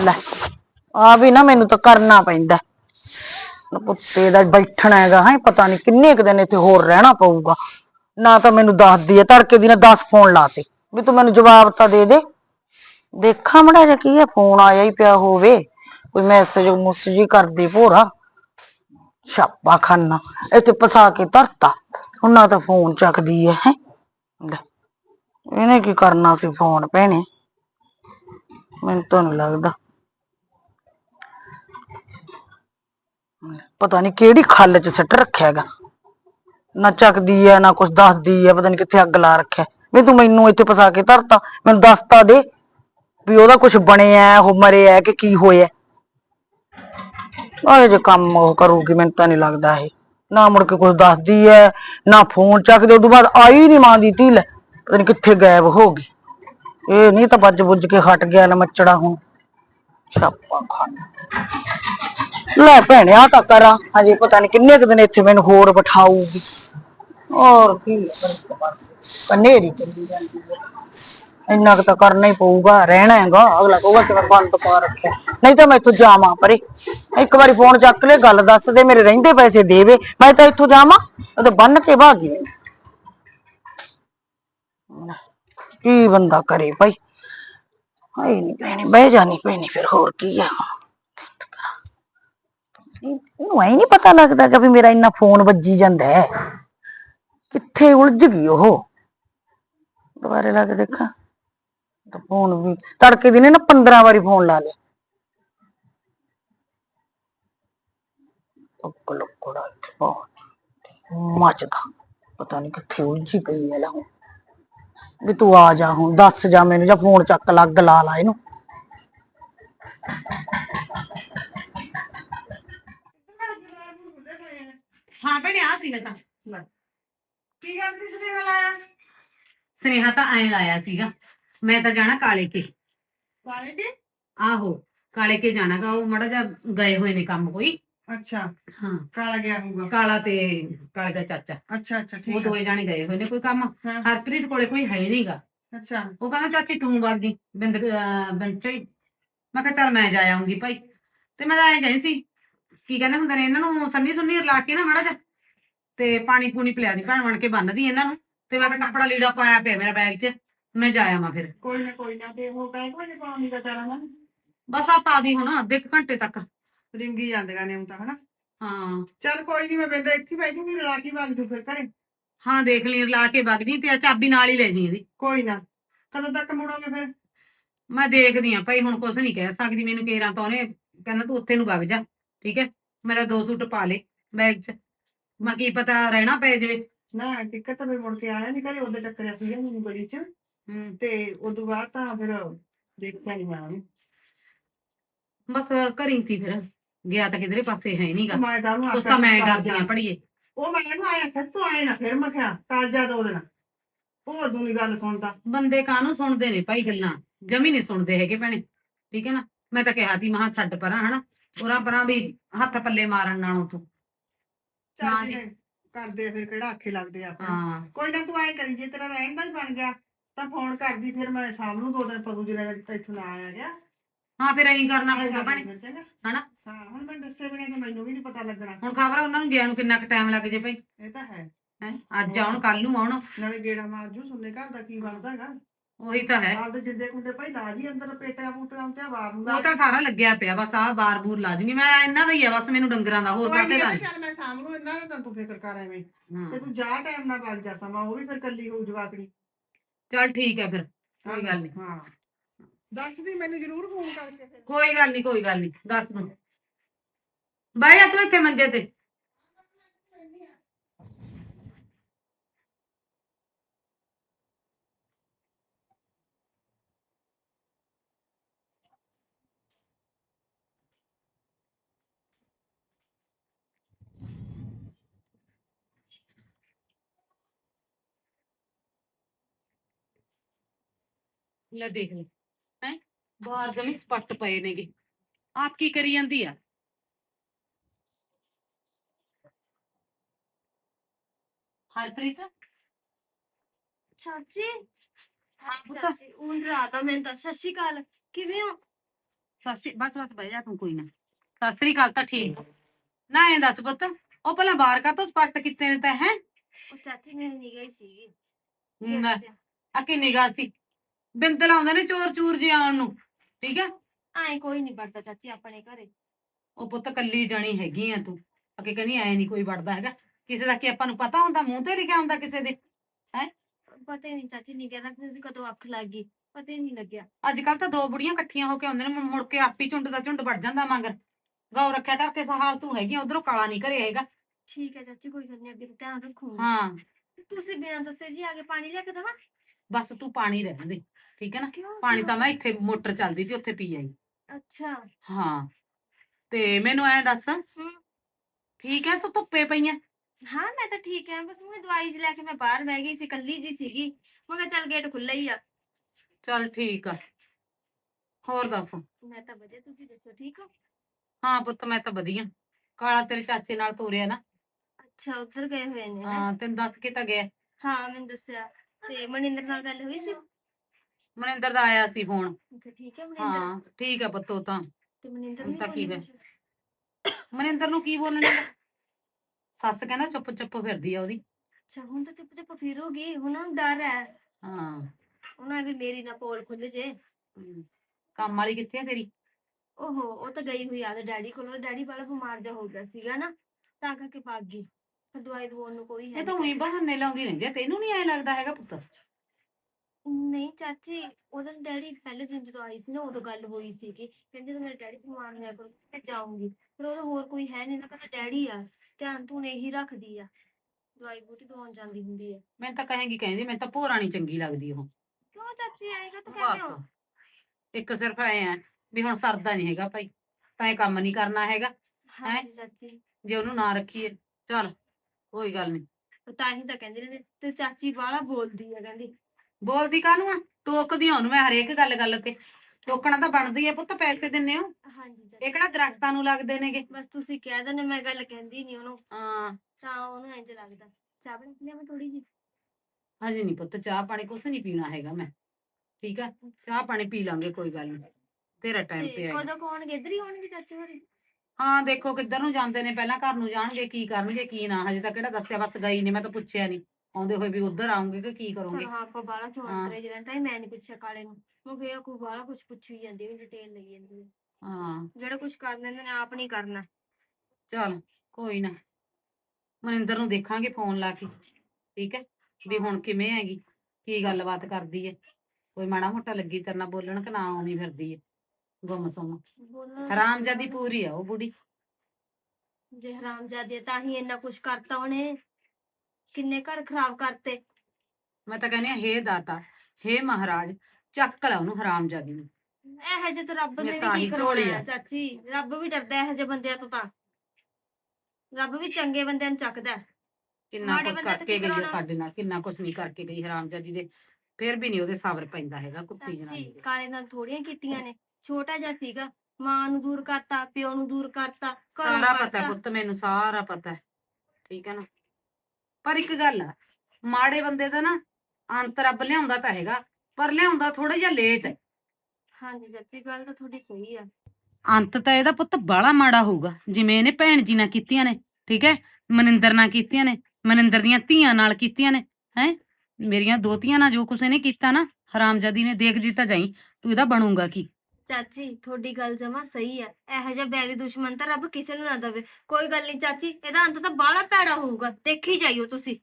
ਲੈ। ਆ ਵੀ ਨਾ ਮੈਨੂੰ ਤਾਂ ਕਰਨਾ ਪੈਂਦਾ। ਪੁੱਤੇ ਦਾ ਬੈਠਣਾ ਹੈਗਾ, ਹੈ, ਪਤਾ ਨਹੀਂ ਕਿੰਨੇ ਕੁ ਦਿਨ ਇੱਥੇ ਹੋਰ ਰਹਿਣਾ ਪਊਗਾ। ਨਾ ਤਾਂ ਮੈਨੂੰ ਦੱਸਦੀ ਹੈ ਤੜਕੇ ਦੀ ਨਾ 10 ਫੋਨ ਲਾਤੇ। ਵੀ ਤੂੰ ਮੈਨੂੰ ਜਵਾਬ ਤਾਂ ਦੇ ਦੇ। ਦੇਖਾਂ ਮੜਾ ਜਾ ਕੀ ਹੈ ਫੋਨ ਆਇਆ ਹੀ ਪਿਆ ਹੋਵੇ। ਕੋਈ ਮੈਸੇਜ ਮੁਸਜੀ ਕਰਦੇ ਭੋਰਾ। ਛਾਪਾ ਖਾਨਾ। ਇੱਥੇ ਪਸਾ ਕੇ ਧਰਤਾ। ਹੁਣ ਤਾਂ ਫੋਨ ਚੱਕਦੀ ਹੈ। ਹੈਂ। ਇਹਨੇ ਕੀ ਕਰਨਾ ਸੀ ਫੋਨ, ਭੈਣੇ? ਮੈਨੂੰ ਤਾਂ ਨਹੀਂ ਲੱਗਦਾ। ਪਤਾ ਨਹੀਂ ਕਿਹੜੀ ਖੱਲ 'ਚ ਸਿੱਟ ਰੱਖਿਆ ਹੈਗਾ। ਨਾ ਚੱਕਦੀ ਐ, ਨਾ ਕੁਛ ਦੱਸਦੀ ਐ, ਪਤਾ ਨਹੀਂ ਕਿੱਥੇ ਅੱਗ ਲਾ ਰੱਖਿਆ। ਵੀ ਤੂੰ ਮੈਨੂੰ ਇੱਥੇ ਫਸਾ ਕੇ ਧਰਤਾ, ਮੈਨੂੰ ਦੱਸਤਾ ਦੇ ਵੀ ਉਹਦਾ ਕੁਛ ਬਣਿਆ, ਉਹ ਮਰਿਆ ਕਿ ਕੀ ਹੋਇਆ। ਆਏ ਜੇ ਕੰਮ ਉਹ ਕਰੂਗੀ, ਮੈਨੂੰ ਤਾਂ ਨਹੀਂ ਲੱਗਦਾ ਇਹ। ਨਾ ਮੁੜ ਕੇ ਕੁਝ ਦੱਸਦੀ ਐ, ਨਾ ਫੋਨ ਚੱਕਦੇ ਉਦੋਂ ਬਾਅਦ ਆਈ ਨਹੀਂ ਮਾਂ ਦੀ ਧੀ ਲੈ ਪਤਾ ਨਹੀਂ ਕਿੱਥੇ ਗਾਇਬ ਹੋ ਗਈ। ਇਹ ਨਹੀਂ ਤਾਂ ਬੱਜ ਬੁੱਝ ਕੇ ਹਟ ਗਿਆ ਨਾ ਮੱਚੜਾ ਹੁਣ। ਛਾਪਾ ਖਾਨ ਲੈ ਭੈਣੇ ਆ ਤਾਂ ਕਰਾਂ। ਹਜੇ ਪਤਾ ਨਹੀਂ ਕਿੰਨੇ ਕੁ ਦਿਨ ਇੱਥੇ ਮੈਨੂੰ ਹੋਰ ਬਿਠਾਊਗੀ। ਔਰ ਕੀ ਕਰਾਂ ਕਨੇਰੀ ਚੱਲੀ ਜਾਂਦੀ ਹੈ ਇੰਨਾ ਕੁ ਤਾਂ ਕਰਨਾ ਹੀ ਪਊਗਾ, ਰਹਿਣਾ ਹੈਗਾ। ਅਗਲਾ ਕਹੂਗਾ ਕਿ ਮੈਂ ਬੰਦ ਪਾ ਰੱਖਿਆ। ਨਹੀਂ ਤਾਂ ਮੈਂ ਇੱਥੋਂ ਜਾਵਾਂ ਪਰੇ। ਇੱਕ ਵਾਰੀ ਫੋਨ ਚੱਕ ਲੈ, ਗੱਲ ਦੱਸ ਦੇ, ਮੇਰੇ ਰਹਿੰਦੇ ਪੈਸੇ ਦੇਵੇ। ਮੈਂ ਤਾਂ ਇੱਥੋਂ ਜਾਵਾਂ, ਉਹ ਤਾਂ ਬੰਨ ਕੇ ਭਾਗੀ ਮੈਨੂੰ। ਕੀ ਬੰਦਾ ਕਰੇ ਭਾਈ? ਹਾਏ ਨਹੀਂ ਭੈਣੇ, ਬਹਿ ਜਾਣੀ ਪੈਣੀ ਫਿਰ ਹੋਰ ਕੀ ਆ। ਇਹਨੂੰ ਐ ਨਹੀਂ ਪਤਾ ਲੱਗਦਾ ਕਿ ਵੀ ਮੇਰਾ ਇੰਨਾ ਫੋਨ ਵੱਜੀ ਜਾਂਦਾ ਹੈ। ਕਿੱਥੇ ਉਲਝ ਗਈ ਉਹ? ਦੁਬਾਰੇ ਲਾ ਕੇ ਦੇਖਾਂ। ਤਾਂ ਫੋਨ ਵੀ, ਤੜਕੇ ਦੀ ਨਾ 15 ਵਾਰੀ ਫੋਨ ਲਾ ਲਿਆ। ਟੁੱਕ ਲੁਕੜਾ ਬਹੁਤ। ਮੱਚਦਾ। ਪਤਾ ਨਹੀਂ ਕਿੱਥੇ ਉਲਝੀ ਪਈ ਹੈ ਲਾ ਵੀ ਤੂੰ ਆ ਜਾ ਹੁਣ, ਦੱਸ ਜਾ ਮੈਨੂੰ, ਜਾਂ ਫੋਨ ਚੱਕ ਲੱਗ ਲਾ ਲਾ ਇਹਨੂੰ। ਹਾਂ ਭੈਣੇ ਆ ਸੀ ਮੈਂ ਤਾਂ ਕੀ ਗੱਲ ਸੀ ਸੁਨੇਹਾ ਲਾਇਆ? ਸਨੇਹਾ ਤਾਂ ਐਂ ਲਾਇਆ ਸੀਗਾ ਮੈਂ ਤਾਂ ਜਾਣਾ ਕਾਲੇ ਕੇ। ਕਾਲੇ ਕੇ? ਆਹੋ ਕਾਲੇ ਕੇ ਜਾਣਾਗਾ ਉਹ ਮੜਾ ਜਾ ਗਏ ਹੋਏ ਨੇ ਕੰਮ ਕੋਈ। ਅੱਛਾ। ਹਾਂ। ਕਾਲਾ ਗਿਆ ਹੋਊਗਾ। ਕਾਲਾ ਤੇ ਕਾਲੇ ਦਾ ਚਾਚਾ। ਅੱਛਾ ਅੱਛਾ ਉਹ ਠੀਕ ਹੈ ਦੋਏ ਜਾਣੇ ਗਏ ਹੋਏ ਨੇ ਕੋਈ ਕੰਮ। ਹਾਂ। ਹਰਪ੍ਰੀਤ ਕੋਲੇ ਕੋਈ ਹੈ ਨਹੀਂਗਾ। ਅੱਛਾ। ਉਹ ਕਹਿੰਦਾ ਚਾਚੀ ਤੂੰ ਵਗ ਬਿੰਦ ਅਹ ਮੈਂ ਕਿਹਾ ਚੱਲ ਮੈਂ ਜਾ ਆਉਂਗੀ ਭਾਈ। ਤੇ ਮੈਂ ਤਾਂ ਐਂ ਗਈ ਸੀ ਕੀ ਕਹਿੰਦੇ ਹੁੰਦੇ ਨੇ ਇਹਨਾਂ ਨੂੰ ਸੰਨੀ ਸੁੰਨੀ ਲਾ ਕੇ ਨਾ ਮੜਾ ਜਾ ਤੇ ਪਾਣੀ ਪੂਣੀ ਪਿਲਾ ਦੀ ਭੈਣ ਬਣ ਕੇ ਬੰਨਦੀ ਇਹਨਾਂ ਨੂੰ ਤੇ ਮੈਂ ਕੱਪੜਾ ਲੀੜਾ ਪਾਇਆ ਪਿਆ ਮੇਰਾ ਬੈਗ 'ਚ ਮੈਂ ਜਾ ਆਵਾਂ ਫਿਰ। ਕੋਈ ਨਾ ਕੋਈ ਨਾ ਤੇ ਉਹ ਕਹੇ ਕੋਈ ਪਾਣੀ ਦਾ ਚਾਰਾ ਨਾ ਬਸ ਆ ਪਾ ਦੀ ਹੁਣ ਅੱਧੇ ਕੁ ਘੰਟੇ ਤੱਕ। ਰਿੰਗੀ ਜਾਂਦੀਆਂ ਨੇ ਹੁਣ ਤਾਂ ਹਨਾ? ਹਾਂ। ਚੱਲ ਕੋਈ ਨਹੀਂ ਮੈਂ ਬਿੰਦਾ ਇੱਥੇ ਬੈ ਜੂਗੀ ਰਲਾ ਕੇ ਵਗ ਜੂ ਫਿਰ ਘਰੇ। ਹਾਂ ਦੇਖ ਲਈ ਲਾ ਕੇ ਵਗ ਜੀ ਤੇ ਆ ਚਾਬੀ ਨਾਲ ਹੀ ਲੈ ਜੀ ਇਹਦੀ। ਕੋਈ ਨਾ ਕਦੋਂ ਤੱਕ ਮੁੜੋਗੇ ਫਿਰ? ਮੈਂ ਦੇਖਦੀ ਆ ਭਾਈ ਹੁਣ ਕੁਛ ਨਹੀਂ ਕਹਿ ਸਕਦੀ ਮੈਨੂੰ ਕੇਰਾਂ ਤਾਂ ਉਹਨੇ ਕਹਿੰਦਾ ਤੂੰ ਉੱਥੇ ਨੂੰ ਵਗ ਜਾ ਠੀਕ ਹੈ? ਮੇਰਾ ਦੋ ਸੂਟ ਪਾ ਲੇ ਬੈਗ 'ਚ। ਮੈਂ ਕੀ ਪਤਾ ਰਹਿਣਾ ਪੈ ਜਾਵੇ। ਨਾ ਟਿਕਟ ਤਾਂ ਫਿਰ ਮੁੜ ਕੇ ਆਇਆ ਨਹੀਂ ਘਰੇ ਉਹਦੇ ਟੱਕਰਿਆ ਸੀਗਾ ਮੈਨੂੰ ਗਲੀ 'ਚ। ਹੂੰ। ਤੇ ਉਦੋਂ ਬਾਅਦ ਤਾਂ ਫਿਰ ਦੇਖਿਆ ਨਹੀਂ ਮੈਂ। ਉਹਨੂੰ ਬਸ ਘਰੀ ਸੀ ਫਿਰ। ਗਿਆ ਤਾਂ ਕਿਧਰੇ ਪਾਸੇ ਹੈ ਨਹੀਂਗਾ ਮੈਂ ਤਾਂ ਉਹਨੂੰ ਉਸ ਤਾਂ ਮੈਂ। ਡਰਦੀ ਆ ਪੜੀਏ ਉਹ ਮੈਂ ਇਹਨੂੰ ਆਇਆ ਫਿਰ ਤੂੰ ਆਏ ਨਾ ਫਿਰ ਮੈਂ ਕਿਹਾ ਕਾਲਜਾ ਦੋ ਦਿਨ। ਉਹ ਉਦੋਂ ਦੀ ਗੱਲ ਸੁਣਦਾ। ਬੰਦੇ ਕਾਹਨੂੰ ਸੁਣਦੇ ਨੇ ਭਾਈ ਗੱਲਾਂ? ਜਮੀ ਨਹੀਂ ਸੁਣਦੇ ਹੈਗੇ ਭੈਣੇ। ਠੀਕ ਹੈ ਨਾ? ਮੈਂ ਤਾਂ ਕਿਹਾ ਸੀ ਮਹਾ ਛੱਡ ਪਰਾਂ ਹਨਾ? ਉਰਾਂ ਪਰਾਂ ਵੀ ਹੱਥ ਪੱਲੇ ਮਾਰਨ ਨਾਲੋਂ ਤੂੰ। ਚੱਲ ਜੀ। ਕਰਦੇ ਆ ਫਿਰ ਕਿਹੜਾ ਆਖੇ ਲੱਗਦੇ ਆ ਆਪਣੇ ਹਾਂ। ਕੋਈ ਨਾ ਤੂੰ ਐਂ ਕਰੀ ਜੇ ਤੇਰਾ ਰਹਿਣ ਦਾ ਹੀ ਬਣ ਗਿਆ ਤਾਂ ਫੋਨ ਕਰਦੀ ਫਿਰ ਮੈਂ ਸ਼ਾਮ ਨੂੰ ਦੋ ਦਿਨ ਪਸ਼ੂ ਜਿਹੜਾ ਜਿੱਤਾ ਇੱਥੋਂ ਨਾ ਆਇਆ ਗਿਆ। ਹਾਂ ਫਿਰ ਐਂ ਕਰਨਾ ਐਂ ਪਊਗਾ ਕਰ ਭੈਣੇ ਲਈ ਫਿਰ ਚੰਗਾ। ਹਨਾ? ਹਾਂ ਹੁਣ ਮੈਂ ਦੱਸੇ ਬਿਨਾਂ ਤਾਂ ਮੈਨੂੰ ਵੀ ਨਹੀਂ ਪਤਾ ਲੱਗਣਾ। ਹੁਣ ਖਬਰ ਆ ਉਹਨਾਂ ਨੂੰ ਗਿਆ ਨੂੰ ਕਿੰਨਾ ਕੁ ਟਾਈਮ ਲੱਗ ਜੇ ਭਾਈ। ਇਹ ਤਾਂ ਹੈ। ਹੈਂ? ਅੱਜ ਆਉਣ ਕੱਲ ਨੂੰ ਆਉਣ। ਨਾਲੇ ਗੇੜਾ ਮਾਰਜੂ ਸੁਣਨੇ ਘਰ ਦਾ ਕੀ ਬਣਦਾ ਹੈਗਾ। ਉਹੀ ਤਾਂ ਹੈ। ਆਪਦੇ ਜਿੰਦੇ ਕੁੰਡੇ ਭਾਈ ਲਾ ਜੀ ਅੰਦਰ ਪੇਟਿਆਂ ਪੂਟਿਆਂ ਤੇ ਬਾਹਰ ਨੂੰ ਉਹ ਤਾਂ ਸਾਰਾ ਲੱਗਿਆ ਪਿਆ ਬਸ ਆਹ ਬਾਰ ਬੂਰ ਲਾ ਜੂਗੀ। ਮੈਂ ਇਹਨਾਂ ਦਾ ਹੀ ਆ ਬਸ ਮੈਨੂੰ ਡੰਗਰਾਂ ਦਾ ਹੋਰ ਕੋਈ ਕਾਸੇ ਨੀ, ਦਾ ਇਹ ਤਾਂ ਚੱਲ ਮੈਂ ਸ਼ਾਮ ਨੂੰ ਇਹਨਾਂ ਦਾ ਤਾਂ ਤੂੰ ਫਿਕਰ ਕਰ ਐਵੇਂ। ਤੇ ਤੂੰ ਜਾ ਟਾਈਮ ਨਾਲ ਵਗ ਜਾ ਸਮਾਂ ਉਹ ਵੀ ਫਿਰ ਕੱਲੀ ਹੋਊ ਜਵਾਕੜੀ। ਚੱਲ ਠੀਕ ਹੈ ਫਿਰ ਕੋਈ ਗੱਲ ਨਹੀਂ। ਹਾਂ। ਦੱਸਦੀ ਮੈਨੂੰ ਜ਼ਰੂਰ ਫੋਨ ਕਰਕੇ ਫਿਰ। ਕੋਈ ਗੱਲ ਨਹੀਂ ਕੋਈ ਗੱਲ ਨਹੀਂ ਦੱਸ ਦੂੰ ਬਾਈ ਜਾ ਤੂੰ ਇੱਥੇ ਮੰਜੇ ਤੇ। ਲੈ ਦੇਖ ਲੈ ਹੈ? ਬਾਹਰ ਜਮੀ ਸਪੱਟ ਪਏ ਨੇਗੇ। ਆਪ ਕੀ ਕਰੀ ਜਾਂਦੀ ਆ? ਹਰਪ੍ਰੀਤ? ਚਾਚੀ? ਹਾਂ ਪੁੱਤ। ਚਾਚੀ ਉਹ ਰਾਤਾ ਮੈਂ ਤਾਂ। ਸਤਿ ਸ਼੍ਰੀ ਅਕਾਲ। ਕਿਵੇਂ ਹੋ? ਸਤਿ ਸ਼੍ਰੀ ਬਸ ਬਸ ਬਹਿ ਜਾ ਤੂੰ ਕੋਈ ਨਾ। ਸਤਿ ਸ੍ਰੀ ਅਕਾਲ ਤਾਂ ਠੀਕ। ਨਾ ਐਂ ਦੱਸ ਪੁੱਤ ਉਹ ਪਹਿਲਾਂ ਬਾਹਰ ਕਾ ਤੋਂ ਸਪੱਟ ਕੀਤੇ ਨੇ ਤਾਂ ਹੈ? ਉਹ ਚਾਚੀ ਮੇਰੀ ਨਿਗਾਹ ਹੀ ਸੀਗੀ। ਨਾ ਆ ਕੀ ਨਿਗਾਹ ਸੀ? ਬਿੰਦ ਲਾਉਂਦੇ ਨੇ ਚੋਰ ਚੂਰ ਜੇ ਆਉਣ ਨੂੰ ਠੀਕ ਹੈ? ਆਏ ਕੋਈ ਨਹੀਂ ਵੜਦਾ ਚਾਚੀ ਆਪਣੇ ਘਰੇ। ਉਹ ਪੁੱਤ ਕੱਲੀ ਜਾਣੀ ਹੈਗੀ ਆ ਤੂੰ ਅੱਗੇ ਕਹਿੰਦੀ ਐ ਨਹੀਂ ਕੋਈ ਵੜਦਾ ਹੈਗਾ। ਕਿਸੇ ਦਾ ਕੀ ਆਪਾਂ ਨੂੰ ਪਤਾ ਹੁੰਦਾ ਮੂੰਹ ਤੇ ਲਿਖਿਆ ਹੁੰਦਾ ਕਿਸੇ ਦੇ ਪਤਾ ਹੀ ਨਹੀਂ ਚਾਚੀ ਨਿਗਾਹ ਨਾਲ ਕਿਸੇ ਦੀ ਕਦੋਂ ਅੱਖ ਲੱਗ ਗਈ ਪਤਾ ਹੀ ਨਹੀਂ ਲੱਗਿਆ। ਅੱਜ ਕੱਲ ਤਾਂ ਦੋ ਬੁੜੀਆਂ ਇਕੱਠੀਆਂ ਹੋ ਕੇ ਆਉਂਦੇ ਨੇ ਮੁੜ- ਮੁੜ ਕੇ ਆਪੀ ਝੁੰਡ ਦਾ ਝੁੰਡ ਵੜ ਜਾਂਦਾ ਮਗਰ। ਗੌ ਰੱਖਿਆ ਕਰਕੇ ਸਹਾਲ ਤੂੰ ਹੈਗੀ ਉਧਰੋਂ ਕਾਲਾ ਨਹੀਂ ਘਰੇ ਹੈਗਾ। ਠੀਕ ਹੈ ਚਾਚੀ ਕੋਈ ਗੱਲ ਨਹੀਂ ਅੱਗੇ ਤੋਂ ਧਿਆਨ ਰੱਖੂੰਗੀ। ਹਾਂ। ਤੁਸੀਂ ਬਿਨਾਂ ਦੱਸੇ ਜੀ ਆ ਕੇ ਪਾਣੀ ਲਿਆ ਕੇ ਦੇਵਾਂ? ਬਸ ਤੂੰ ਪਾਣੀ ਰਹਿਣ ਦੇ ਠੀਕ ਹੈ ਨਾ? ਕਿਉਂ ਪਾਣੀ ਤਾਂ ਮੈਂ ਇੱਥੇ ਮੋਟਰ ਚੱਲਦੀ ਸੀ ਉੱਥੇ ਪੀ ਆਈ। ਅੱਛਾ। ਹਾਂ ਤੇ ਮੈਨੂੰ ਐਂ ਦੱਸ ਹਮ। ਠੀਕ ਹੈ ਤੂੰ ਧੁੱਪੇ ਪਈਆਂ ਹਾਂ ਮੈਂ ਤਾਂ ਠੀਕ ਹਾਂ ਬਸ ਮੈਂ ਦਵਾਈ ਜਿ ਲੈ ਕੇ ਮੈਂ ਬਾਹਰ ਬਹਿ ਗਈ ਸੀ ਕੱਲੀ ਜੀ ਸੀਗੀ। ਮੈਂ ਕਿਹਾ ਚੱਲ ਗੇਟ ਖੁੱਲ੍ਹਾ ਹੀ ਆ। ਚੱਲ ਠੀਕ ਆ। ਹੋਰ ਦੱਸ? ਮੈਂ ਤਾਂ ਵਧੀਆ ਤੁਸੀਂ ਦੱਸੋ ਠੀਕ ਹੋ? ਹਾਂ ਪੁੱਤ ਮੈਂ ਤਾਂ ਵਧੀਆ। ਕਾਲਾ ਤੇਰੇ ਚਾਚੇ ਨਾਲ ਤੋਰਿਆ ਨਾ। ਅੱਛਾ ਉੱਧਰ ਗਏ ਹੋਏ ਨੇ ਹੈਂ? ਹਾਂ ਤੈਨੂੰ ਦੱਸ ਕੇ ਤਾਂ ਗਿਆ। ਹਾਂ ਮੈਨੂੰ ਦੱਸਿਆ। ਤੇ ਮਨਿੰਦਰ ਨਾਲ ਗੱਲ ਹੋਈ ਸੀ? ਮਨਿੰਦਰ ਦਾ ਆਇਆ ਸੀ ਫੋਨ। ਅੱਛਾ ਠੀਕ ਹੈ ਮਨਿੰਦਰ। ਹਾਂ ਠੀਕ ਆ ਪੁੱਤ ਤਾਂ। ਤੇ ਮਨਿੰਦਰ ਹੁਣ ਤਾਂ ਕੀ? ਮਨਿੰਦਰ ਨੂੰ ਕੀ ਬੋਲਣੇ ਦਾ ਸੱਸ ਕਹਿੰਦਾ ਚੁੱਪ ਚੁੱਪ ਫਿਰਦੀ ਆ ਉਹਦੀ। ਅੱਛਾ ਹੁਣ ਤਾਂ ਚੁੱਪ ਚੁੱਪ ਫਿਰੂਗੀ ਹੁਣ ਉਹਨੂੰ ਡਰ ਹੈ। ਹਾਂ। ਉਹਨਾਂ ਵੀ ਮੇਰੀ ਨਾ ਪੋਲ ਖੁੱਲ ਜੇ। ਹਮ, ਕੰਮ ਵਾਲੀ ਕਿੱਥੇ ਆ ਤੇਰੀ? ਓਹੋ ਉਹ ਤਾਂ ਗਈ ਹੋਈ ਆ ਡੈਡੀ ਕੋਲ ਡੈਡੀ ਵਾਲਾ ਬਿਮਾਰ ਜਾ ਹੋ ਗਿਆ ਸੀਗਾ ਨਾ ਤਾਂ ਕਰਕੇ ਭੱਗ ਗਈ। ਫਿਰ ਦਵਾਈ ਦਵਾਉਣ ਨੂੰ ਕੋਈ ਹੈ ਇਹ ਤਾਂ ਨੀ ਉਹੀ ਬਹਾਨੇ ਲਾਉਂਦੀ ਰਹਿੰਦੀ ਆ ਤੈਨੂੰ ਨਹੀਂ ਐ ਲੱਗਦਾ ਹੈਗਾ ਪੁੱਤ? ਨਹੀਂ ਚਾਚੀ ਉਹਦਾ ਡੈਡੀ ਪਹਿਲੇ ਦਿਨ ਜਦੋਂ ਆਈ ਸੀ ਨਾ ਉਦੋਂ ਗੱਲ ਹੋਈ ਸੀਗੀ। ਕਹਿੰਦੀ ਜਦੋਂ ਮੇਰੇ ਡੈਡੀ ਬਿਮਾਰ ਹੋਇਆ ਕਰੋ ਮੈਂ ਜਾਊਂਗੀ। ਪਰ ਉਹਦਾ ਹੋਰ ਕੋਈ ਹੈ ਨਹੀਂ ਨਾ ਕਹਿੰਦਾ ਡੈਡੀ ਆ ਧਿਆਨ ਤੂੰ ਇਹੀ ਰੱਖਦੀ ਆ। ਦਵਾਈ ਬੂਟੀ ਦਵਾਉਣ ਜਾਂਦੀ ਹੁੰਦੀ ਆ। ਮੈਂ ਤਾਂ ਕਹੇਂਗੀ ਕਹਿੰਦੀ ਮੈਨੂੰ ਤਾਂ ਭੋਰਾ ਨਹੀਂ ਚੰਗੀ ਲੱਗਦੀ ਉਹ। ਕਿਉਂ ਚਾਚੀ ਆਏਗਾ ਤੂੰ ਕਹਿੰਦੇ ਹੋ? ਬਸ ਇੱਕ ਸਿਰਫ ਐ ਆ ਵੀ ਹੁਣ ਸਰਦਾ ਨਹੀਂ ਹੈਗਾ ਭਾਈ ਤਾਂ ਇਹ ਕੰਮ ਨਹੀਂ ਕਰਨਾ ਹੈਗਾ ਹਾਂਜੀ ਚਾਚੀ। ਜੇ ਉਹਨੂੰ ਨਾ ਰੱਖੀਏ ਚੱਲ। ਕੋਈ ਗੱਲ ਨਹੀਂ ਤਾਂ ਹੀ ਤਾਂ ਕਹਿੰਦੇ ਨੇ ਤੇ ਚਾਚੀ ਬਾਹਲਾ ਬੋਲਦੀ ਆ ਕਹਿੰਦੀ। ਬੋਲਦੀ ਕਾਹਨੂੰ ਆ? ਟੋਕਦੀ ਆ ਉਹਨੂੰ ਮੈਂ ਹਰੇਕ ਗੱਲ ਗੱਲ ਤੇ। ਟੋਕਣਾ ਤਾਂ ਬਣਦੀ ਆ ਪੁੱਤ ਪੈਸੇ ਦਿੰਨੇ ਹੋ ਹਾਂਜੀ ਇਹ ਕਿਹੜਾ ਦਰਖਤਾਂ ਨੂੰ ਲੱਗਦੇ ਨੇਗੇ? ਬਸ ਤੁਸੀਂ ਕਹਿ ਦਿੰਦੇ ਮੈਂ ਗੱਲ ਕਹਿੰਦੀ ਨਹੀਂ ਉਹਨੂੰ। ਹਾਂ। ਤਾਂ ਉਹਨੂੰ ਇੰਜ ਲੱਗਦਾ। ਚਾਹ ਬਣਾ ਕੇ ਲਿਆਵਾਂ ਥੋੜੀ ਜੀ ਹਜੇ ਨਹੀਂ ਪੁੱਤ ਚਾਹ ਪਾਣੀ ਕੁਛ ਨਹੀਂ ਪੀਣਾ ਹੈਗਾ ਮੈਂ। ਠੀਕ ਆ? ਚਾਹ ਪਾਣੀ ਪੀ ਲਾਂਗੇ ਕੋਈ ਗੱਲ ਨਹੀਂ ਤੇਰਾ ਟਾਈਮ ਤੇ ਹੈਗਾ। ਕਦੋਂ ਕੋਣ ਇੱਧਰ ਹੀ ਹੋਣਗੇ ਚਾਚੀ ਹੋਰੀ? ਹਾਂ ਦੇਖੋ ਕਿੱਧਰ ਨੂੰ ਜਾਂਦੇ ਨੇ ਪਹਿਲਾਂ ਘਰ ਨੂੰ ਜਾਣਗੇ ਕੀ ਕਰਨਗੇ ਕੀ ਨਾ। ਹਜੇ ਤਾਂ ਕਿਹੜਾ ਦੱਸਿਆ ਬਸ ਗਈ ਨੇ ਮੈਂ ਤਾਂ ਪੁੱਛਿਆ ਨਹੀਂ ਆਉਂਦੇ ਹੋਏ ਵੀ ਉੱਧਰ ਆਉਂਗੇ ਕਿ ਕੀ ਕਰੋਗੇ? ਹਾਂ ਆਪਾਂ ਬਾਹਲਾ ਹਾਂ। ਚੋਣ ਕਰੇ ਜਿਹੜਾ ਟਾਈਮ ਮੈਂ ਨਹੀਂ ਪੁੱਛਿਆ ਕਾਲੇ ਨੂੰ। ਮੈਂ ਕਿਹਾ ਕੋਈ ਬਾਹਲਾ ਕੁਝ ਪੁੱਛੀ ਜਾਂਦੀ ਹੈ ਡਿਟੇਲ ਲਈ ਜਾਂਦੀ ਹੈ ਹਾਂ। ਜਿਹੜਾ ਕੁਝ ਕਰ ਦਿੰਦੇ ਨੇ ਆਪ ਨਹੀਂ ਕਰਨਾ। ਚਲ ਕੋਈ ਨਾ। ਮਨਿੰਦਰ ਨੂੰ ਦੇਖਾਂਗੇ ਫੋਨ ਲਾ ਕੇ ਠੀਕ ਹੈ? ਵੀ ਹੁਣ ਕਿਵੇਂ ਹੈਗੀ ਕੀ ਗੱਲਬਾਤ ਕਰਦੀ ਹੈ? ਕੋਈ ਮਾੜਾ ਮੋਟਾ ਲੱਗੀ ਤੇਰੇ ਨਾਲ ਬੋਲਣ ਕਿ ਨਾ ਆਉਣੀ ਫਿਰਦੀ ਹੈ? ਗੁੰਮ ਸੁੰਮ। ਬੋਲਣਾ ਹਰਾਮਜ਼ਾਦੀ ਪੂਰੀ ਆ ਉਹ ਬੁੜੀ। ਜੇ ਹਰਾਮਜ਼ਾਦੀ ਤਾਂ ਹੀ ਇੰਨਾ ਕੁਝ ਕਰਤਾ ਉਹਨੇ। ਕਿੰਨੇ ਘਰ ਖਰਾਬ ਕਰਤੇ। ਮੈਂ ਤਾਂ ਕਹਿੰਦੀ ਹਾਂ ਹੇ ਦਾਤਾ ਹੇ ਮਹਾਰਾਜ ਚੱਕ ਲੈ ਉਹਨੂੰ ਹਰਾਮਜ਼ਾਦੀ ਨੂੰ। ਇਹੋ ਜਿਹੇ ਤਾਂ ਰੱਬ ਨੇ ਤਾਂ ਵੀ ਹੀ ਕੀ ਝੋਲੀ ਕਰਾਉਣਾ ਆ। ਹੈ ਚਾਚੀ ਰੱਬ ਵੀ ਡਰਦਾ ਇਹੋ ਜਿਹੇ ਬੰਦਿਆਂ ਤੋਂ ਤਾਂ। ਰੱਬ ਵੀ ਚੰਗੇ ਬੰਦਿਆਂ ਨੂੰ ਚੱਕਦਾ। ਹੈ। ਕਿੰਨਾ ਮਾੜੇ ਕੁਛ ਬੰਦੇ ਤੋਂ ਕਰਕੇ ਕੀ ਗਈ ਕਰਾਉਣਾ? ਸਾਡੇ ਨਾਲ ਕਿੰਨਾ ਕੁਛ ਨਹੀਂ ਕਰਕੇ ਗਈ ਹਰਾਮਜ਼ਾਦੀ ਦੇ। ਫਿਰ ਵੀ ਨਹੀਂ ਉਹਦੇ ਸਬਰ ਪੈਂਦਾ ਹੈਗਾ ਕੁੱਤੀ ਜਨਾਨੀ ਦੇ। ਕਾਲੇ ਨਾਲ ਥੋੜੀਆਂ ਕੀਤੀਆਂ ਨੇ। ਛੋਟਾ ਜਿਹਾ ਸੀਗਾ ਮਾਂ ਨੂੰ ਦੂਰ ਕਰਤਾ ਪਿਓ ਨੂੰ ਦੂਰ ਕਰਤਾ ਘਰੋਂ ਸਾਰਾ ਪਤਾ। ਪੁੱਤ ਮੈਨੂੰ ਸਾਰਾ ਪਤਾ ਹੈ ਠੀਕ ਹੈ ਨਾ? ਪਰ ਇੱਕ ਗੱਲ ਆ ਮਾੜੇ ਬੰਦੇ ਦਾ ਨਾ ਅੰਤ ਰੱਬ ਲਿਆਉਂਦਾ ਤਾਂ ਹੈਗਾ ਪਰ ਲਿਆਉਂਦਾ ਥੋੜਾ ਜਿਹਾ ਲੇਟ ਹੈ। ਹਾਂਜੀ ਚਾਚੀ ਗੱਲ ਤਾਂ ਤੁਹਾਡੀ ਸਹੀ ਆ। ਅੰਤ ਤਾਂ ਇਹਦਾ ਪੁੱਤ ਬਾਲਾ ਮਾੜਾ ਹੋਊਗਾ ਜਿਵੇਂ ਇਹਨੇ ਭੈਣ ਜੀ ਨਾਲ ਕੀਤੀਆਂ ਨੇ ਠੀਕ ਹੈ? ਮਨਿੰਦਰ ਨਾਲ ਕੀਤੀਆਂ ਨੇ ਮਨਿੰਦਰ ਦੀਆਂ ਧੀਆਂ ਨਾਲ ਕੀਤੀਆਂ ਨੇ ਹੈ? ਮੇਰੀਆਂ ਦੋਤੀਆਂ ਨਾਲ ਜੋ ਕੁਛ ਇਹਨੇ ਕੀਤਾ ਨਾ ਹਰਾਮਜ਼ਾਦੀ ਨੇ ਦੇਖਦੀ ਤਾਂ ਜਾਈ ਤੂੰ ਇਹਦਾ ਬਣੂਗਾ ਕੀ? ਚਾਚੀ ਤੁਹਾਡੀ ਗੱਲ ਜਮਾ ਸਹੀ ਆ। ਇਹੋ ਜਿਹਾ ਬੈਰੀ ਦੁਸ਼ਮਣ ਤਾਂ ਰੱਬ ਕਿਸੇ ਨੂੰ ਨਾ ਦੇਵੇ। ਕੋਈ ਗੱਲ ਨਹੀਂ ਚਾਚੀ ਇਹਦਾ ਅੰਤ ਤਾਂ ਬਾਹਲਾ ਭੈੜਾ ਹੋਊਗਾ। ਦੇਖੀ ਜਾਈਓ ਤੁਸੀਂ।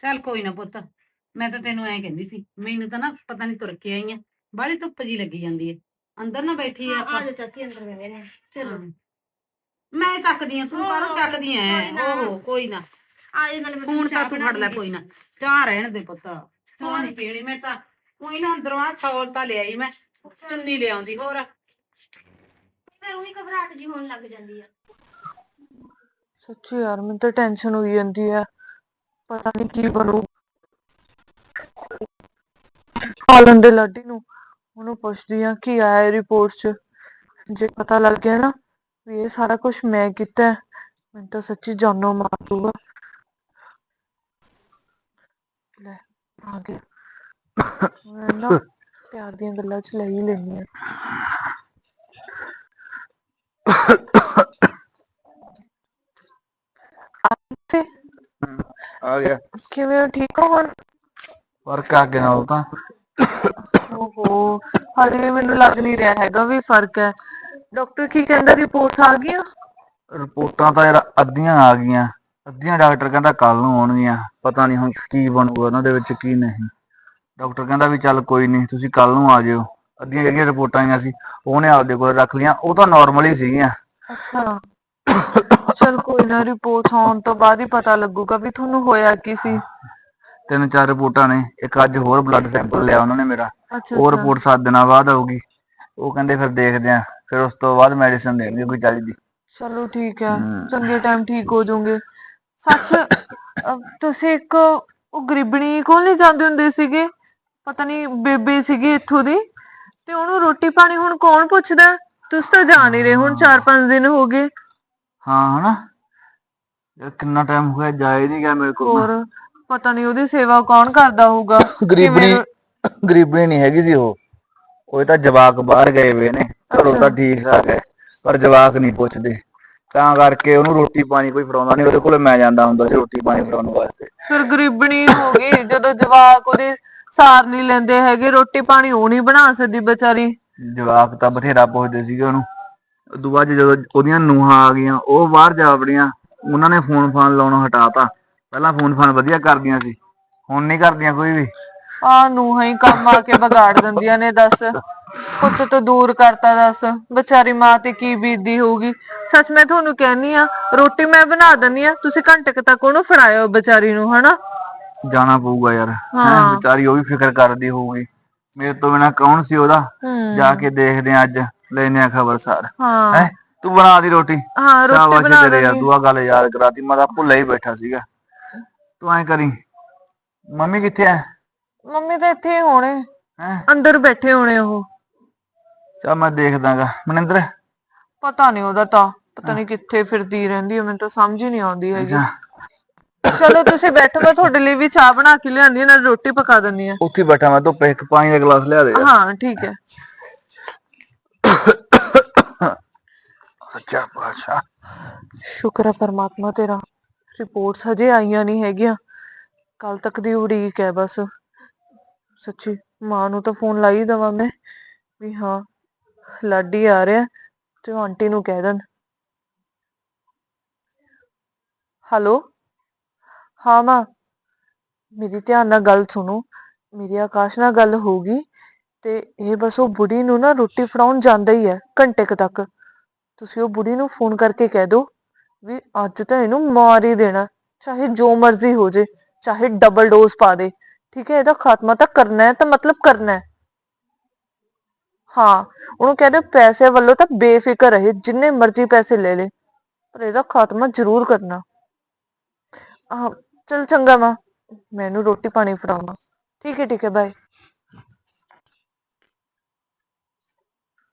ਚੱਲ ਕੋਈ ਨਾ ਪੁੱਤ ਮੈਂ ਤਾਂ ਤੈਨੂੰ ਐਂ ਕਹਿੰਦੀ ਸੀ ਮੈਨੂੰ ਤਾਂ ਨਾ ਪਤਾ ਨਹੀਂ ਤੁਰ ਕੇ ਆਈ ਆ। ਬਾਹਲੀ ਧੁੱਪ ਜੀ ਲੱਗੀ ਜਾਂਦੀ ਹੈ ਅੰਦਰ ਨਾ ਬੈਠੀ ਆ ਆ ਆਪਾਂ। ਜਾਓ ਚਾਚੀ ਅੰਦਰ ਬੈਠੇ ਨੇ ਚਲੋ। ਮੈਂ ਚੱਕਦੀ ਆ ਤੂੰ ਕਾਹਨੂੰ ਚੱਕਦੀ ਐ ਕੋਈ ਨਾ। ਓਹੋ ਕੋਈ ਨਾ। ਆ ਜਾਓ ਨਾਲੇ ਮੈਂ ਚਾਹ ਤਾਂ ਤੂੰ ਫੜ ਲੈ। ਕੋਈ ਨਾ। ਚਾਹ ਰਹਿਣ ਦੇ ਪੁੱਤ। ਚਾਹ। ਨਹੀਂ ਪੀਣੀ ਮੈਂ ਤਾਂ। ਕੋਈ ਨਾ ਅੰਦਰੋਂ ਆ ਛੋਲ ਤਾਂ ਲਿਆਈ ਮੈਂ। ਚੁੰਨੀ ਲਿਆਉਂਦੀ ਹੋਰ? ਫਿਰ ਉਹੀ ਘਬਰਾਹਟ ਜੀ ਹੋਣ ਲੱਗ ਜਾਂਦੀ ਆ। ਸੱਚੀ ਯਾਰ ਮੈਨੂੰ ਤਾਂ ਟੈਨਸ਼ਨ ਹੋਈ ਜਾਂਦੀ ਹੈ ਪਤਾ ਨਹੀਂ ਕੀ ਬਣੂ। ਹਾਲਨ ਦੇ ਲਾਡੀ ਨੂੰ। ਉਹਨੂੰ ਪੁੱਛਦੀ ਆ ਕੀ ਆਇਆ ਰਿਪੋਰਟ 'ਚ। ਜੇ ਪਤਾ ਲੱਗ ਗਿਆ ਨਾ ਵੀ ਇਹ ਸਾਰਾ ਕੁਝ ਮੈਂ ਕੀਤਾ ਮੈਨੂੰ ਤਾਂ ਸੱਚੀ ਜਾਨੋਂ ਮਾਰ ਦੂਗਾ ਲੈ ਆ ਗਿਆ। ਮੈਂ ਨਾ ਪਿਆਰ ਦੀਆਂ ਗੱਲਾਂ 'ਚ ਲੈ ਹੀ ਲੈਣੀ ਆ ਆਂਟੀ ਆ ਗਿਆ। ਕਿਵੇਂ ਠੀਕ ਹੋ ਹੁਣ? ਫ਼ਰਕ ਆ ਗਿਆ ਨਾਲ ਤਾਂ। ਓਹੋ ਹਾਲੇ ਵੀ ਮੈਨੂੰ ਲੱਗ ਨਹੀਂ ਰਿਹਾ ਹੈਗਾ ਵੀ ਫ਼ਰਕ ਹੈ। ਡਾਕਟਰ ਕੀ ਕਹਿੰਦਾ ਰਿਪੋਰਟਸ ਆ ਗਈਆਂ? ਰਿਪੋਰਟਾਂ ਤਾਂ ਯਾਰ ਅੱਧੀਆਂ ਆ ਗਈਆਂ। ਅੱਧੀਆਂ ਡਾਕਟਰ ਕਹਿੰਦਾ ਕੱਲ ਨੂੰ ਆਉਣਗੀਆਂ। ਪਤਾ ਨਹੀਂ ਹੁਣ ਕੀ ਬਣੂਗਾ ਉਹਨਾਂ ਦੇ ਵਿੱਚ ਕੀ ਨਹੀਂ। ਡਾਕਟਰ ਕਹਿੰਦਾ ਵੀ ਚੱਲ ਕੋਈ ਨਹੀਂ ਤੁਸੀਂ ਕੱਲ ਨੂੰ ਆ ਜਿਓ। ਅੱਧੀਆਂ ਜਿਹੜੀਆਂ ਰਿਪੋਰਟਾਂ ਆਈਆਂ ਸੀ ਉਹਨੇ ਆਪਦੇ ਕੋਲ ਰੱਖ ਲਈਆਂ ਉਹ ਤਾਂ ਨਾਰਮਲ ਹੀ ਸੀਗੀਆਂ। ਅੱਛਾ। ਚਲ ਕੋਈ ਨਾ ਰਿਪੋਰਟਸ ਆਉਣ ਤੋਂ ਬਾਅਦ ਹੀ ਪਤਾ ਲੱਗੂਗਾ ਵੀ ਤੁਹਾਨੂੰ ਹੋਇਆ ਕੀ ਸੀ। ਤਿੰਨ ਚਾਰ ਰਿਪੋਰਟਾਂ ਨੇ ਇੱਕ ਅੱਜ ਹੋਰ ਬਲੱਡ ਸੈਂਪਲ ਲਿਆ ਉਹਨਾਂ ਨੇ ਮੇਰਾ। ਅੱਛਾ ਉਹ ਅੱਛਾ। ਰਿਪੋਰਟ 7 ਦਿਨਾਂ ਬਾਅਦ ਆਊਗੀ। ਉਹ ਕਹਿੰਦੇ ਫਿਰ ਦੇਖਦੇ ਆ ਫਿਰ ਉਸ ਤੋਂ ਬਾਅਦ ਮੈਡੀਸਿਨ ਦੇਣਗੇ ਕੋਈ ਚਾਹੀਦੀ ਚਲੋ ਠੀਕ ਹੈ। ਹਮ। ਚੰਗੇ ਟਾਈਮ ਠੀਕ ਹੋ ਜਾਓਗੇ। ਸੱਚ ਅਹ, ਤੁਸੀਂ ਇੱਕ ਉਹ ਗਰੀਬਣੀ ਕੋਲ ਨਹੀਂ ਜਾਂਦੇ ਹੁੰਦੇ ਸੀਗੇ? ਪਤਾ ਨਹੀਂ ਬੇਬੇ ਸੀਗੀ ਇੱਥੋਂ ਦੀ ਤੇ ਉਹਨੂੰ ਰੋਟੀ ਪਾਣੀ ਹੁਣ ਕੌਣ ਪੁੱਛਦਾ? ਤੁਸੀਂ ਤਾਂ ਜਾ ਨਹੀਂ ਰਹੇ ਹੁਣ 4-5 ਦਿਨ ਹੋ ਗਏ। ਹਾਂ ਹਨਾ? ਯਾਰ ਕਿੰਨਾ ਟਾਈਮ ਹੋ ਗਿਆ ਜਾਏ ਨਹੀਂ ਗਿਆ ਮੇਰੇ ਕੋਲ ਹੋਰ ਪਤਾ ਨਹੀਂ ਉਹਦੀ ਸੇਵਾ ਕੌਣ ਕਰਦਾ ਹੋਊਗਾ ਗਰੀਬਣੀ ਗਰੀਬਣੀ ਨਹੀਂ ਹੈਗੀ ਸੀ ਉਹ। ਉਹ ਤਾਂ ਜਵਾਕ ਬਾਹਰ ਗਏ ਹੋਏ ਨੇ ਘਰੋਂ ਤਾਂ ਠੀਕ ਆ ਗਏ ਪਰ ਜਵਾਕ ਨਹੀਂ ਪੁੱਛਦੇ। ਤਾਂ ਕਰਕੇ ਉਹਨੂੰ ਰੋਟੀ ਪਾਣੀ ਕੋਈ ਫੜਾਉਂਦਾ ਨਹੀਂ ਉਹਦੇ ਕੋਲ ਮੈਂ ਜਾਂਦਾ ਹੁੰਦਾ ਸੀ ਰੋਟੀ ਪਾਣੀ ਫੜਾਉਣ ਵਾਸਤੇ। ਫਿਰ ਗਰੀਬਣੀ ਹੋ ਗਈ ਜਦੋਂ ਜਵਾਕ ਉਹਦੇ ਸਾਰ ਨਹੀਂ ਲੈਂਦੇ ਹੈਗੇ ਰੋਟੀ ਪਾਣੀ ਉਹ ਨਹੀਂ ਬਣਾ ਸਕਦੀ ਵਿਚਾਰੀ। ਜਵਾਕ ਤਾਂ ਬਥੇਰਾ ਪੁੱਛਦੇ ਸੀਗੇ ਉਹਨੂੰ। ਉਦੋਂ ਬਾਅਦ 'ਚ ਜਦੋਂ ਉਹਦੀਆਂ ਨੂੰਹਾਂ ਆ ਗਈਆਂ ਉਹ ਬਾਹਰ ਜਾ ਵੜੀਆਂ ਉਹਨਾਂ ਨੇ ਫੋਨ ਫਾਨ ਲਾਉਣੋਂ ਹਟਾਤਾ। ਪਹਿਲਾਂ ਫੋਨ ਫਾਨ ਵਧੀਆ ਕਰਦੀਆਂ ਸੀ ਹੁਣ ਨਹੀਂ ਕਰਦੀਆਂ ਕੋਈ ਵੀ। ਆ ਨੂੰਹਾਂ ਹੀ ਕੰਮ ਆ ਕੇ ਵਿਗਾੜ ਦਿੰਦੀਆਂ ਨੇ ਦੱਸ। ਪੁੱਤ ਤੋਂ ਦੂਰ ਕਰਤਾ ਦੱਸ। ਵਿਚਾਰੀ ਮਾਂ ਤੇ ਕੀ ਬੀਤਦੀ ਹੋਊਗੀ? ਸੱਚ ਮੈਂ ਤੁਹਾਨੂੰ ਕਹਿਨੀ ਆ ਰੋਟੀ ਮੈਂ ਬਣਾ ਦਿੰਨੀ ਆ ਤੁਸੀਂ ਘੰਟੇ ਕੁ ਤੱਕ ਉਹਨੂੰ ਫੜਾਇਓ ਵਿਚਾਰੀ ਨੂੰ ਹਨਾ? ਜਾਣਾ ਪਊਗਾ ਯਾਰ। ਹੈਂ ਹਾਂ। ਵਿਚਾਰੀ ਉਹ ਵੀ ਫਿਕਰ ਕਰਦੀ ਹੋਊਗੀ। ਮੇਰੇ ਤੋਂ ਬਿਨਾ ਕੌਣ ਸੀ ਉਹਦਾ? ਜਾ ਕੇ ਦੇਖਦੇ ਆ ਅੱਜ ਲੈਨੇ ਆ ਖਬਰਸਾਰ ਹਾਂ। ਹੈ ਤੂੰ ਬਣਾ ਦੀ ਰੋਟੀ। ਹਾਂ ਰੋਟੀ ਸ਼ਾਬਾਸ਼ ਬਣਾ ਤੇਰੇ ਯਾਰ ਤੂੰ ਆਹ ਗੱਲ ਯਾਦ ਕਰਾਤੀ ਮੈਂ ਤਾਂ ਭੁੱਲਾ ਹੀ ਬੈਠਾ ਸੀਗਾ। ਤੂੰ ਐਂ ਕਰੀ ਮੰਮੀ ਕਿੱਥੇ ਐ? ਮੰਮੀ ਤਾਂ ਇੱਥੇ ਹੀ ਹੋਣੇ। ਹੈ? ਅੰਦਰ ਬੈਠੇ ਹੋਣੇ ਉਹ। ਚਾ ਮੈਂ ਦੇਖਦਾਗਾ। ਮਨਿੰਦਰ? ਪਤਾ ਨਹੀਂ ਉਹਦਾ ਤਾਂ ਪਤਾ ਨਹੀਂ ਕਿੱਥੇ ਫਿਰਦੀ ਰਹਿੰਦੀ ਹੈ ਮੈਨੂੰ ਤਾਂ ਸਮਝ ਹੀ ਨਹੀਂ ਆਉਂਦੀ ਹੈਗੀ। ਜਾ ਚਲੋ ਤੁਸੀਂ ਬੈਠੋ ਮੈਂ ਤੁਹਾਡੇ ਲਈ ਵੀ ਚਾਹ ਬਣਾ ਕੇ ਲਿਆਂਦੀ ਆ ਨਾਲ ਰੋਟੀ ਪਕਾ ਦਿੰਦੀ ਆ। ਉੱਥੇ ਹੀ ਬੈਠਾ ਮੈਂ ਧੁੱਪੇ ਇੱਕ ਪਾਣੀ ਦਾ ਗਲਾਸ ਲਿਆ ਦੇ ਯਾਰ। ਹਾਂ ਠੀਕ ਹੈ। ਸੱਚਾ ਪਾਤਸ਼ਾਹ। ਸ਼ੁਕਰ ਹੈ ਪਰਮਾਤਮਾ ਤੇਰਾ ਰਿਪੋਰਟਸ ਹਜੇ ਆਈਆਂ ਨਹੀਂ ਹੈਗੀਆਂ। ਕੱਲ ਤੱਕ ਦੀ ਉਡੀਕ ਹੈ ਬਸ। ਸੱਚੀ ਮਾਂ ਨੂੰ ਤਾਂ ਫੋਨ ਲਾਈ ਦਵਾਂ ਮੈਂ ਵੀ ਹਾਂ ਲਾਡੀ ਆ ਰਿਹਾ ਤੇ ਆਂਟੀ ਨੂੰ ਕਹਿ ਦੇਣ। ਹੈਲੋ? ਹਾਂ ਮਾਂ, ਮੇਰੀ ਧਿਆਨ ਨਾਲ ਗੱਲ ਸੁਣੋ, ਮੇਰੀ ਆਕਾਸ਼ ਨਾਲ ਗੱਲ ਹੋਊਗੀ ਤੇ ਇਹ ਬਸ ਉਹ ਬੁੜੀ ਨੂੰ ਨਾ ਰੋਟੀ ਫੜਾਉਣ ਜਾਂਦਾ ਹੀ ਹੈ ਘੰਟੇ ਕੁ ਤੱਕ। ਤੁਸੀਂ ਉਹ ਬੁੜੀ ਨੂੰ ਫੋਨ ਕਰਕੇ ਕਹਿ ਦਿਓ ਵੀ ਅੱਜ ਤਾਂ ਇਹਨੂੰ ਮਾਰ ਹੀ ਦੇਣਾ, ਚਾਹੇ ਜੋ ਮਰਜ਼ੀ ਹੋ ਜੇ, ਚਾਹੇ ਡਬਲ ਡੋਜ਼ ਪਾ ਦੇ, ਠੀਕ ਹੈ, ਇਹਦਾ ਖਾਤਮਾ ਤਾਂ ਕਰਨਾ ਹੈ ਤਾਂ ਮਤਲਬ ਕਰਨਾ ਹੈ। ਹਾਂ, ਉਹਨੂੰ ਕਹਿ ਦਿਓ ਪੈਸੇ ਵੱਲੋਂ ਤਾਂ ਬੇਫਿਕਰ ਰਹੇ, ਜਿੰਨੇ ਮਰਜ਼ੀ ਪੈਸੇ ਲੈ ਲੇ, ਪਰ ਇਹਦਾ ਖਾਤਮਾ ਜ਼ਰੂਰ ਕਰਨਾ। ਚਲ ਚੰਗਾ ਮਾਂ ਮੈਨੂੰ ਰੋਟੀ ਪਾਣੀ ਫੜਾਉਣਾ। ਠੀਕ ਹੈ ਠੀਕ ਹੈ ਬਾਏ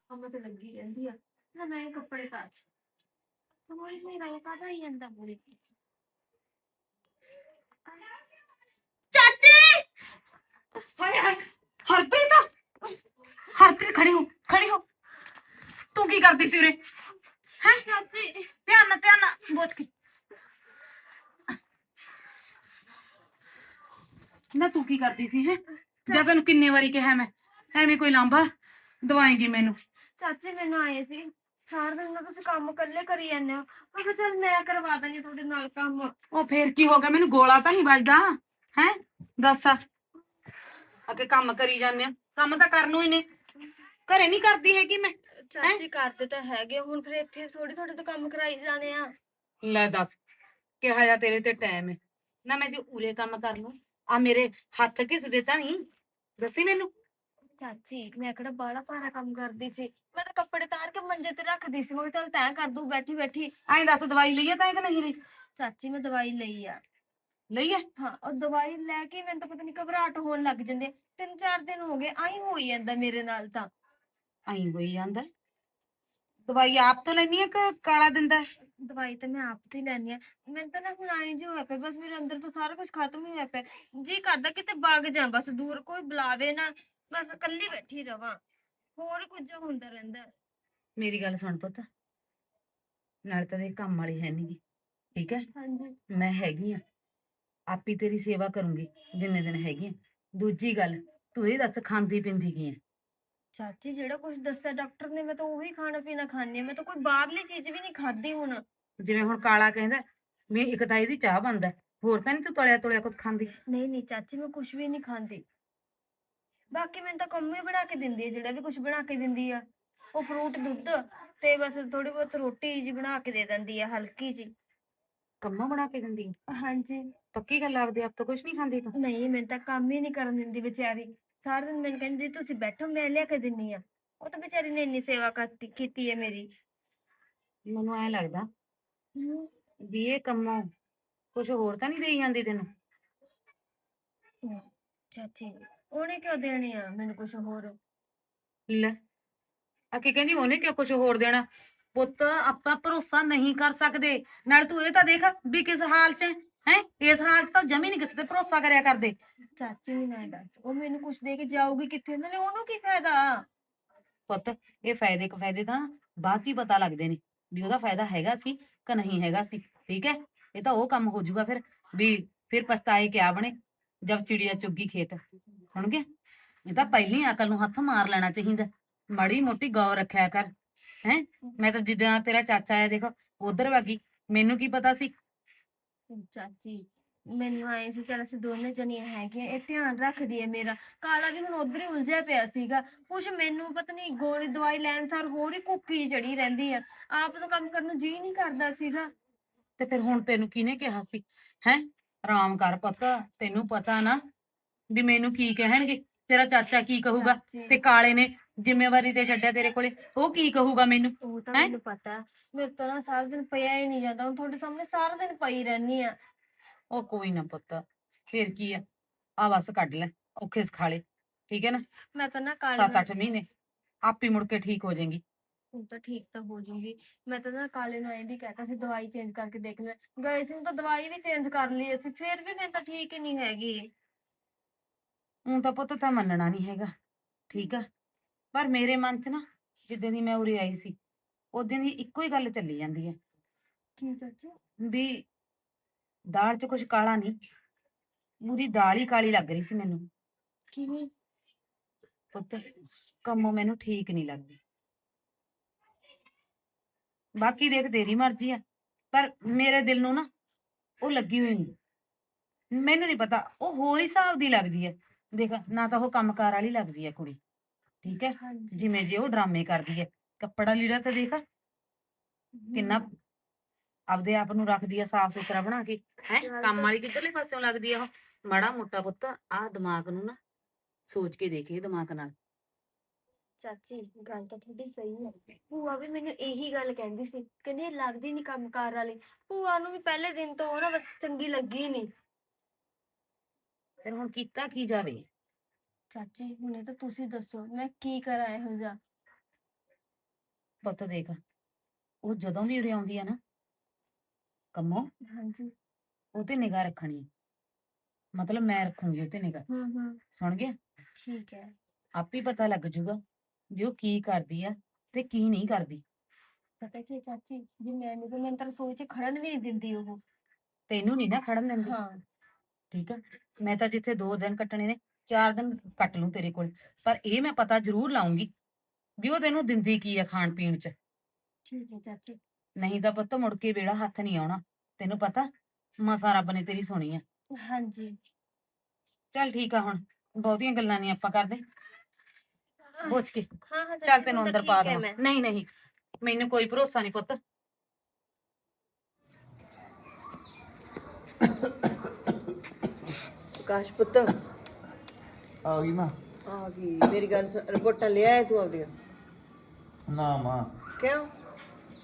ਕੰਮ ਤੇ ਲੱਗੀ ਰਹਿੰਦੀ ਆ। ਨਾ ਮੈਂ ਕੱਪੜੇ ਕੱਚ ਥੋੜੀ ਮੇਰਾ ਇਹ ਕਾਹਦਾ ਹੀ ਜਾਂਦਾ ਬੁਰੀ ਚਾਚੀ! ਹਾਏ ਹਾਏ ਹਰਪ੍ਰੀਤ! ਹਰਪ੍ਰੀਤ ਖੜੀ ਹੋ ਖੜੀ ਹੋ। ਤੂੰ ਕੀ ਕਰਦੀ ਸੀ ਉਰੇ? ਹੈ? ਚਾਚੀ। ਧਿਆਨ ਨਾਲ ਧਿਆਨ ਨਾਲ ਬੋਝ ਕੇ। ਨਾ ਤੂੰ ਕੀ ਕਰਦੀ ਸੀ ਹੈ? ਜਦ ਤੈਨੂੰ ਕਿੰਨੇ ਵਾਰੀ ਕਿਹਾ ਮੈਂ? ਐਵੇਂ ਕੋਈ ਲਾਂਭਾ? ਦਵਾਏਂਗੀ ਮੈਨੂੰ? ਚਾਚੀ ਮੈਨੂੰ ਆਏ ਸੀ। ਸਾਰਾ ਦਿਨ ਤਾਂ ਤੁਸੀਂ ਕੰਮ ਇਕੱਲੇ ਕਰੀ ਜਾਂਦੇ ਹੋ। ਮੈਂ ਕਿਹਾ ਚੱਲ ਮੈਂ ਕਰਵਾ ਦਾਂਗੀ ਤੁਹਾਡੇ ਨਾਲ ਕੰਮ। ਉਹ ਫੇਰ ਕੀ ਹੋ ਗਿਆ? ਮੈਨੂੰ ਗੋਲਾ ਤਾਂ ਨਹੀਂ ਵੱਜਦਾ ਹੈ? ਦੱਸ। ਅੱਗੇ ਕੰਮ ਕਰੀ ਜਾਂਦੇ ਆ। ਕੰਮ ਤਾਂ ਕਰਨੋਂ ਹੀ ਨੇ। ਘਰੇ ਨਹੀਂ ਕਰਦੀ ਹੈਗੀ ਮੈਂ ਚਾਚੀ ਕਰਦੇ ਤਾਂ ਹੈਗੇ ਹੁਣ ਫਿਰ ਇੱਥੇ ਥੋੜੀ ਥੋੜੀ ਤਾਂ ਕੰਮ ਕਰਾਈ ਜਾਣੇ ਆ। ਲੈ ਦੱਸ ਕਿਹਾ ਜਾ ਤੇਰੇ ਤੇ ਟਾਈਮ ਹੈ ਨਾ ਮੈਂ ਜੇ ਉਰੇ ਕੰਮ ਕਰ ਲੂੰ ਆ ਮੇਰੇ ਹੱਥ ਘਿਸਦੇ ਤਾਂ ਨਹੀਂ? ਦੱਸੀ ਮੈਨੂੰ। ਚਾਚੀ ਮੈਂ ਕਿਹੜਾ ਬਾਹਲਾ ਭਾਰਾ ਕੰਮ ਕਰਦੀ ਸੀ। ਮੈਂ ਤਾਂ ਕੱਪੜੇ ਤਾਰ ਕੇ ਮੰਜੇ ਤੇ ਰੱਖਦੀ ਸੀ। ਮੈਂ ਚੱਲ ਤੈਂ ਕਰ ਦੂੰ ਬੈਠੀ ਬੈਠੀ ਐਂ ਦੱਸ ਦਵਾਈ ਲਈ ਹੈ ਤਾਂ ਕਿ ਨਹੀਂ ਲਈ? ਚਾਚੀ ਮੈਂ ਦਵਾਈ ਲਈ ਆ। ਲਈ ਹੈ ਹਾਂ ਉਹ ਦਵਾਈ ਲੈ ਕੇ ਮੈਨੂੰ ਤਾਂ ਪਤਾ ਨਹੀਂ ਘਬਰਾਹਟ ਹੋਣ ਲੱਗ ਜਾਂਦੀ। ਹੈ। ਤਿੰਨ ਚਾਰ ਦਿਨ ਹੋ ਗਏ ਆਈ ਹੋਈ ਜਾਂਦਾ ਮੇਰੇ ਨਾਲ ਤਾਂ। ਐਂ ਹੋਈ ਜਾਂਦਾ। ਦਵਾਈ ਆਪ ਤੋਂ ਲੈਣੀ ਹੈ ਕਿ ਕਾਲਾ ਦਿੰਦਾ? ਹੈ? ਦਵਾਈ ਤਾਂ ਮੈਂ ਆਪ ਤੋਂ ਹੀ ਲੈਣੀ ਆ ਮੈਨੂੰ ਤਾਂ ਨਾ ਹੁਣ ਜੀ ਹੋਇਆ ਪਿਆ ਬਸ ਮੇਰੇ ਅੰਦਰ ਤੋਂ ਸਾਰਾ ਕੁਝ ਖਤਮ ਹੀ ਹੋਇਆ ਪਿਆ। ਜੀ ਕਰਦਾ ਕਿਤੇ ਵਗ ਜਾ ਬਸ ਦੂਰ ਕੋਈ ਬੁਲਾਵੇ ਨਾ ਬਸ ਇਕੱਲੀ ਬੈਠੀ ਰਵਾਂ। ਹੋਰ ਕੁਝ ਹੁੰਦਾ ਰਹਿੰਦਾ। ਮੇਰੀ ਗੱਲ ਸੁਣ ਪੁੱਤ। ਨਾਲ ਤਾਂ ਇਹ ਕੰਮ ਵਾਲੀ ਹੈ ਨਹੀਂ ਠੀਕ ਹੈ? ਹਾਂਜੀ। ਮੈਂ ਹੈਗੀ ਆ ਆਪੀ ਤੇਰੀ ਸੇਵਾ ਕਰੂੰਗੀ ਜਿੰਨੇ ਦਿਨ ਹੈਗੀ ਆ। ਦੂਜੀ ਗੱਲ ਤੂੰ ਇਹ ਦੱਸ ਖਾਂਦੀ ਪਿੰਦੀ ਕੀ ਹੈ? ਚਾਚੀ ਜਿਹੜਾ ਕੁਝ ਦੱਸਿਆ ਡਾਕਟਰ ਨੇ ਮੈਂ ਤਾਂ ਉਹੀ ਖਾਣਾ ਪੀਣਾ ਹਾਂ। ਮੈਂ ਤਾਂ ਕੋਈ ਬਾਹਰਲੀ ਚੀਜ਼ ਵੀ ਨਹੀਂ ਖਾਧੀ ਹੁਣ। ਜਿਵੇਂ ਹੁਣ ਕਾਲਾ ਕਹਿੰਦਾ ਵੀ ਇੱਕ ਤਾਂ ਇਹਦੀ ਚਾਹ ਬੰਦਾ ਹੋਰ ਤਾਂ ਨਹੀਂ ਤੂੰ ਤਲਿਆ ਤੁਲਿਆ ਕੁਝ ਖਾਂਦੀ। ਨਹੀਂ ਨਹੀਂ ਚਾਚੀ ਮੈਂ ਕੁਝ ਵੀ ਨਹੀਂ ਖਾਂਦੀ। ਬਾਕੀ ਮੈਨੂੰ ਤਾਂ ਕੰਮੇ ਬਣਾ ਕੇ ਦਿੰਦੀ ਹੈ ਜਿਹੜਾ ਵੀ ਕੁਝ ਬਣਾ ਕੇ ਦਿੰਦੀ ਆ। ਉਹ ਫਰੂਟ ਦੁੱਧ ਤੇ ਬਸ ਥੋੜੀ ਬਹੁਤ ਰੋਟੀ ਜੀ ਬਣਾ ਕੇ ਦੇ ਦਿੰਦੀ ਆ ਹਲਕੀ ਜੀ ਕੰਮੋਂ ਬਣਾ ਕੇ ਦਿੰਦੀ? ਆ। ਹਾਂਜੀ। ਪੱਕੀ ਗੱਲ ਆਪਦੇ ਆਪ ਤੋਂ ਕੁਝ ਨਹੀਂ ਖਾਂਦੀ ਤੂੰ? ਨਹੀਂ ਮੈਨੂੰ ਤਾਂ ਕੰਮ ਹੀ ਨਹੀਂ ਕਰਨ ਦਿੰਦੀ ਵਿਚਾਰੀ। ਸਾਰਾ ਦਿਨ ਮੈਨੂੰ ਕਹਿੰਦੀ ਤੁਸੀਂ ਬੈਠੋ ਮੈਂ ਲਿਆ ਕੇ ਦਿੰਨੀ ਆ। ਉਹ ਤਾਂ ਵਿਚਾਰੀ ਨੇ ਇੰਨੀ ਸੇਵਾ ਕਰਤੀ ਕੀਤੀ ਹੈ ਮੇਰੀ। ਮੈਨੂੰ ਐ ਲੱਗਦਾ ਵੀ ਇਹ ਕੰਮੋਂ ਕੁਝ ਹੋਰ ਤਾਂ ਨਹੀਂ ਦੇਈ ਜਾਂਦੀ ਤੈਨੂੰ? ਚਾਚੀ ਉਹਨੇ ਕਿਉਂ ਦੇਣੀ ਆ ਮੈਨੂੰ ਕੁਝ ਹੋਰ? ਲੈ ਆ ਕੀ ਕਹਿੰਦੀ ਉਹਨੇ ਕਿਉਂ ਕੁਝ ਹੋਰ ਦੇਣਾ? ਪੁੱਤ ਆਪਾਂ ਭਰੋਸਾ ਨਹੀਂ ਕਰ ਸਕਦੇ। ਨਾਲ ਤੂੰ ਇਹ ਤਾਂ ਦੇਖ ਵੀ ਕਿਸ ਹਾਲ 'ਚ ਹੈ। ਹੈਂ? ਇਸ ਹਾਲ 'ਚ ਤਾਂ ਜਮੀ ਨਹੀਂ ਕਿਸੇ ਤੇ ਭਰੋਸਾ ਕਰਿਆ ਕਰਦੇ। ਚਾਚੀ ਨੂੰ ਨਾ ਦੱਸ ਉਹ ਮੈਨੂੰ ਕੁਝ ਦੇ ਕੇ ਜਾਊਗੀ ਕਿੱਥੇ? ਨਾਲੇ ਉਹਨੂੰ ਕੀ ਫਾਇਦਾ? ਪੁੱਤ ਇਹ ਫਾਇਦੇ ਕੁ ਫਾਇਦੇ ਤਾਂ ਬਾਅਦ ਹੀ ਪਤਾ ਲੱਗਦੇ ਨੇ ਵੀ ਉਹਦਾ ਫਾਇਦਾ ਹੈਗਾ ਸੀ ਕਿ ਨਹੀਂ ਹੈਗਾ ਸੀ ਠੀਕ ਹੈ? ਇਹ ਤਾਂ ਉਹ ਕੰਮ ਹੋ ਜਾਊਗਾ ਫਿਰ ਵੀ ਫਿਰ ਪਛਤਾਏ ਕਿਆ ਬਣੇ ਜਦ ਚਿੜੀਆ ਚੁੱਗੀ ਖੇਤ ਸੁਣਗੇ ਇਹ ਤਾਂ ਪਹਿਲੀ ਅਕਲ ਨੂੰ ਹੱਥ ਮਾਰ ਲੈਣਾ ਚਾਹੀਦਾ ਮਾੜੀ ਮੋਟੀ ਗੌਰ ਰੱਖਿਆ ਕਰ ਹੈ? ਮੈਂ ਤਾਂ ਜਿੱਦਾਂ ਤੇਰਾ ਚਾਚਾ ਆਇਆ ਦੇਖੋ ਉਧਰ ਵਾਗੀ ਮੈਨੂੰ ਕੀ ਪਤਾ ਸੀ ਚਾਚੀ ਮੈਨੂੰ ਆਏ ਸੀ ਚੱਲ ਅਸੀਂ ਦੋਨੇ ਜਣੀਆਂ ਹੈਗੀਆਂ ਇਹ ਧਿਆਨ ਰੱਖਦੀ ਹੈ ਮੇਰਾ। ਕਾਲਾ ਵੀ ਹੁਣ ਉਧਰ ਹੀ ਉਲਝਿਆ ਪਿਆ ਸੀਗਾ। ਕੁਛ ਮੈਨੂੰ ਪਤਾ ਨਹੀਂ ਗੋਲੀ ਦਵਾਈ ਲੈਣ ਸਾਰ ਹੋਰ ਹੀ ਕੁੱਕੀ ਚੜੀ ਰਹਿੰਦੀ ਆ। ਆਪ ਤਾਂ ਕੰਮ ਕਰਨ ਨੂੰ ਜੀ ਨਹੀਂ ਕਰਦਾ ਸੀਗਾ। ਤੇ ਫਿਰ ਹੁਣ ਤੈਨੂੰ ਕਿਹਨੇ ਕਿਹਾ ਸੀ? ਹੈ? ਆਰਾਮ ਕਰ ਪੁੱਤ ਤੈਨੂੰ ਪਤਾ ਨਾ ਵੀ ਮੈਨੂੰ ਕੀ ਕਹਿਣਗੇ। ਤੇਰਾ ਚਾਚਾ ਕੀ ਕਹੂਗਾ? ਚਾਚੀ, ਤੇ ਕਾਲੇ ਨੇ ਜ਼ਿੰਮੇਵਾਰੀ ਤੇ ਛੱਡਿਆ ਤੇਰੇ ਕੋਲੇ ਉਹ ਕੀ ਕਹੂਗਾ ਮੈਨੂੰ? ਉਹ ਤਾਂ ਹੈਂ? ਮੈਨੂੰ ਪਤਾ ਮੇਰੇ ਤੋਂ ਨਾ ਸਾਰਾ ਦਿਨ ਪਿਆ ਹੀ ਨਹੀਂ ਜਾਂਦਾ ਹੁਣ ਤੁਹਾਡੇ ਸਾਹਮਣੇ ਸਾਰਾ ਦਿਨ ਪਈ ਰਹਿਨੀ ਆ ਉਹ ਕੋਈ ਨਾ ਪੁੱਤ ਫਿਰ ਕੀ ਆ? ਆ ਬਸ ਕੱਢ ਲੈ ਔਖੇ ਸਖਾਲੇ ਠੀਕ ਹੈ ਨਾ? ਮੈਂ ਤਾਂ ਨਾ ਕਾਲੇ 7-8 ਮਹੀਨੇ ਆਪੇ ਮੁੜ ਕੇ ਠੀਕ ਹੋ ਜਾਏਗੀ। ਹੁਣ ਤਾਂ ਠੀਕ ਤਾਂ ਹੋ ਜਾਊਗੀ। ਮੈਂ ਤਾਂ ਨਾ ਕਾਲੇ ਨੂੰ ਇਹ ਵੀ ਕਹਿਤਾ ਸੀ ਦਵਾਈ ਚੇਂਜ ਕਰਕੇ ਦੇਖ ਲੈ। ਗਏ ਸੀ ਤਾਂ ਦਵਾਈ ਵੀ ਚੇਂਜ ਕਰ ਲਈ ਅਸੀਂ ਫਿਰ ਵੀ ਮੈਂ ਤਾਂ ਠੀਕ ਹੀ ਨਹੀਂ ਹੈਗੀ। ਹੁਣ ਤਾਂ ਪੁੱਤ ਤਾਂ ਮੰਨਣਾ ਨਹੀਂ ਹੈਗਾ ਠੀਕ ਆ? ਪਰ ਮੇਰੇ ਮਨ 'ਚ ਨਾ ਜਿੱਦਾਂ ਦੀ ਮੈਂ ਉਰੇ ਆਈ ਸੀ ਉਦੋਂ ਦੀ ਇੱਕੋ ਹੀ ਗੱਲ ਚੱਲੀ ਜਾਂਦੀ ਹੈ। ਕੀ ਚਾਚੀ? ਵੀ ਦਾਲ 'ਚ ਕੁਝ ਕਾਲਾ ਨਹੀਂ ਪੂਰੀ ਦਾਲ ਹੀ ਕਾਲੀ ਲੱਗ ਰਹੀ ਸੀ ਮੈਨੂੰ। ਕਿਵੇਂ? ਪੁੱਤ ਕੰਮੋਂ ਮੈਨੂੰ ਠੀਕ ਨਹੀਂ ਲੱਗਦੀ। ਬਾਕੀ ਦੇਖ ਤੇਰੀ ਮਰਜ਼ੀ ਆ ਪਰ ਮੇਰੇ ਦਿਲ ਨੂੰ ਨਾ ਉਹ ਲੱਗੀ ਹੋਈ ਨਹੀਂ। ਮੈਨੂੰ ਨਹੀਂ ਪਤਾ ਉਹ ਹੋਰ ਹੀ ਹਿਸਾਬ ਦੀ ਲੱਗਦੀ ਹੈ। ਦੇਖ ਨਾ ਤਾਂ ਉਹ ਕੰਮਕਾਰ ਵਾਲੀ ਲੱਗਦੀ ਹੈ ਕੁੜੀ। ਠੀਕ ਹੈ? ਹਾਂਜੀ। ਜਿਵੇਂ ਜੇ ਉਹ ਡਰਾਮੇ ਕਰਦੀ ਹੈ। ਕੱਪੜਾ ਲੀੜਾ ਤਾਂ ਦੇਖ। ਕਿੰਨਾ ਆਪਦੇ ਆਪ ਨੂੰ ਰੱਖਦੀ ਆ ਸਾਫ਼ ਸੁਥਰਾ ਬਣਾ ਕੇ। ਹੈ? ਕੰਮ ਤਾਂ- ਵਾਲੀ ਕਿੱਧਰਲੇ ਪਾਸਿਓਂ ਲੱਗਦੀ ਆ ਉਹ? ਮਾੜਾ ਮੋਟਾ ਪੁੱਤ ਆਹ ਦਿਮਾਗ ਨੂੰ ਨਾ ਸੋਚ ਕੇ ਦੇਖੇ ਦਿਮਾਗ ਨਾਲ। ਚਾਚੀ ਗੱਲ ਤਾਂ ਤੁਹਾਡੀ ਸਹੀ ਹੈ। ਭੂਆ ਵੀ ਮੈਨੂੰ ਇਹੀ ਗੱਲ ਕਹਿੰਦੀ ਸੀ। ਕਹਿੰਦੀ ਇਹ ਲੱਗਦੀ ਨਹੀਂ ਕੰਮਕਾਰ ਵਾਲੀ। ਭੂਆ ਨੂੰ ਵੀ ਪਹਿਲੇ ਦਿਨ ਤੋਂ ਉਹ ਨਾ ਬਸ ਚੰਗੀ ਲੱਗੀ ਨਹੀਂ ਫਿਰ ਹੁਣ ਕੀਤਾ ਕੀ ਜਾਵੇ? ਚਾਚੀ ਹੁਣੇ ਤਾਂ ਤੁਸੀਂ ਦੱਸੋ ਮੈਂ ਕੀ ਕਰਾਂ ਇਹੋ ਜਿਹਾ? ਪੁੱਤ ਦੇਖ ਉਹ ਜਦੋਂ ਵੀ ਉਰੇ ਆਉਂਦੀ ਆ ਨਾ ਕੰਮੋਂ ਹਾਂਜੀ। ਉਹ ਤੇ ਨਿਗਾਹ ਰੱਖਣੀ ਆ। ਮਤਲਬ ਮੈਂ ਰੱਖੂੰਗੀ ਉਹ ਤੇ ਨਿਗਾਹ। ਹੂੰ ਹੂੰ। ਸੁਣ ਗਿਆ? ਠੀਕ ਹੈ। ਆਪੇ ਪਤਾ ਲੱਗ ਜੂਗਾ ਵੀ ਉਹ ਕੀ ਕਰਦੀ ਆ ਤੇ ਕੀ ਨਹੀਂ ਕਰਦੀ। ਪਤਾ ਕੀ ਹੈ ਚਾਚੀ ਜੇ ਮੈਂ ਨਹੀਂ ਤਾਂ ਮੈਂ ਤਾਂ ਰਸੋਈ 'ਚ ਖੜਨ ਵੀ ਨਹੀਂ ਦਿੰਦੀ ਉਹ। ਤੈਨੂੰ ਨਹੀਂ ਨਾ ਖੜਨ ਦਿੰਦੀ। ਹਾਂ। ਠੀਕ ਆ ਮੈਂ ਤਾਂ ਜਿੱਥੇ ਦੋ ਦਿਨ ਕੱਟਣੇ ਨੇ ਚਾਰ ਦਿਨ ਕੱਟ ਲੂੰ ਤੇਰੇ ਕੋਲ ਪਰ ਇਹ ਮੈਂ ਪਤਾ ਜ਼ਰੂਰ ਲਾਉਂਗੀ ਵੀ ਉਹ ਤੈਨੂੰ ਦਿੰਦੀ ਕੀ ਆ ਖਾਣ ਪੀਣ ਚ। ਠੀਕ ਹੈ ਚਾਚੀ। ਨਹੀਂ ਤਾਂ ਪੁੱਤ ਮੁੜ ਕੇ ਵੇੜਾ ਹੱਥ ਨਹੀਂ ਆਉਣਾ ਤੈਨੂੰ ਪਤਾ ਮਸਾ ਰੱਬ ਨੇ ਤੇਰੀ ਸੁਣੀ ਆ। ਹਾਂਜੀ। ਚੱਲ ਠੀਕ ਆ ਹੁਣ ਬਹੁਤੀਆਂ ਗੱਲਾਂ ਨਹੀਂ ਆਪਾਂ ਕਰਦੇ। ਪੁੱਛ ਕੇ ਹਾਂ ਹਾਂ ਚੱਲ ਤੈਨੂੰ ਅੰਦਰ ਪਾ ਦਵਾਂ। ਮੈਂ। ਨਹੀਂ ਨਹੀਂ ਮੈਨੂੰ ਕੋਈ ਭਰੋਸਾ ਨਹੀਂ ਪੁੱਤ। ਆਕਾਸ਼ ਪੁੱਤ ਆ ਗਈ ਮਾਂ ਆ ਗਈ। ਮੇਰੀ ਗੱਲ ਸੁਣ, ਰਿਪੋਰਟਾਂ ਲੈ ਆਇਆ ਤੂੰ ਆਪਦੀਆਂ? ਨਾ ਮਾਂ। ਕਿਉਂ?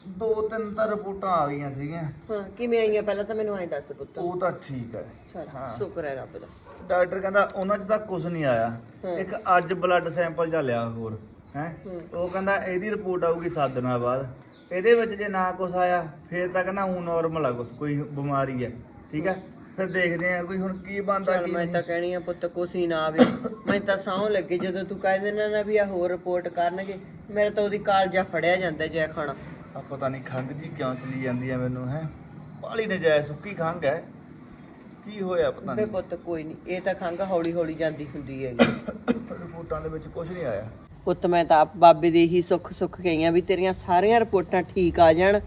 ਦੋ ਤਿੰਨ ਤਾਂ ਰਿਪੋਰਟਾਂ ਆ ਗਈਆਂ ਸੀਗੀਆਂ। ਹਾਂ ਕਿਵੇਂ ਆਈਆਂ? ਪਹਿਲਾਂ ਤਾਂ ਮੈਨੂੰ ਐਂ ਦੱਸ ਪੁੱਤ। ਉਹ ਤਾਂ ਠੀਕ ਹੈ। ਚਲ ਹਾਂ। ਸ਼ੁਕਰ ਹੈ ਰੱਬ ਦਾ। ਡਾਕਟਰ ਕਹਿੰਦਾ ਉਹਨਾਂ 'ਚ ਤਾਂ ਕੁਝ ਨਹੀਂ ਆਇਆ। ਹਾਂ। ਇੱਕ ਅੱਜ ਬਲੱਡ ਸੈਂਪਲ ਜਾ ਲਿਆ ਹੋਰ ਹੈ? ਹੂੰ। ਉਹ ਕਹਿੰਦਾ ਇਹਦੀ ਰਿਪੋਰਟ ਆਊਗੀ 7 ਦਿਨਾਂ ਬਾਅਦ। ਇਹਦੇ ਵਿੱਚ ਜੇ ਨਾ ਕੁਝ ਆਇਆ ਫੇਰ ਤਾਂ ਕਹਿੰਦਾ ਉਹ ਨਾਰਮਲ ਆ ਕੁਝ ਕੋਈ ਬਿਮਾਰੀ ਹੈ। ਠੀਕ ਹੈ? ਫਿਰ ਦੇਖਦੇ ਆ ਕੋਈ ਹੁਣ ਕੀ ਬਣਦਾ ਚਲ ਕੀ ਮੈਂ ਨਹੀਂ। ਤਾਂ ਕਹਿਣੀ ਆ ਪੁੱਤ ਕੁਛ ਹੀ ਨਾ ਆਵੇ। ਮੈਂ ਤਾਂ ਸੌਂ ਲੱਗੇ ਜਦੋਂ ਤੂੰ ਕਹਿ ਦੇਣਾ ਨਾ ਵੀ ਆ ਹੋਰ ਰਿਪੋਰਟ ਕਰਨਗੇ ਮੇਰੇ ਤਾਂ ਉਹਦੀ ਕਾਲਜਾ ਫੜਿਆ ਜਾਂਦਾ ਜੈ ਖਾਣਾ ਆ ਪਤਾ ਨਹੀਂ ਖੰਘ ਜੀ ਕਿਉਂ ਚਲੀ ਜਾਂਦੀ ਹੈ ਮੈਨੂੰ ਹੈ? ਬਾਲੀ ਨਜਾਇਜ਼ ਸੁੱਕੀ ਖੰਘ ਹੈ। ਕੀ ਹੋਇਆ ਪਤਾ ਨਹੀਂ ਪੁੱਤ ਕੋਈ ਨਹੀਂ ਇਹ ਤਾਂ ਖੰਘ ਹੌਲੀ ਹੌਲੀ ਜਾਂਦੀ ਹੁੰਦੀ ਹੈਗੀ। ਰਿਪੋਰਟਾਂ ਦੇ ਵਿੱਚ ਕੁਝ ਨਹੀਂ ਆਇਆ। ਪੁੱਤ ਮੈਂ ਤਾਂ ਆਪ ਬਾਬੇ ਦੇ ਹੀ ਸੁੱਖ ਸੁੱਖ ਗਈਆਂ ਵੀ ਤੇਰੀਆਂ ਸਾਰੀਆਂ ਰਿਪੋਰਟਾਂ ਠੀਕ ਆ ਜਾਣ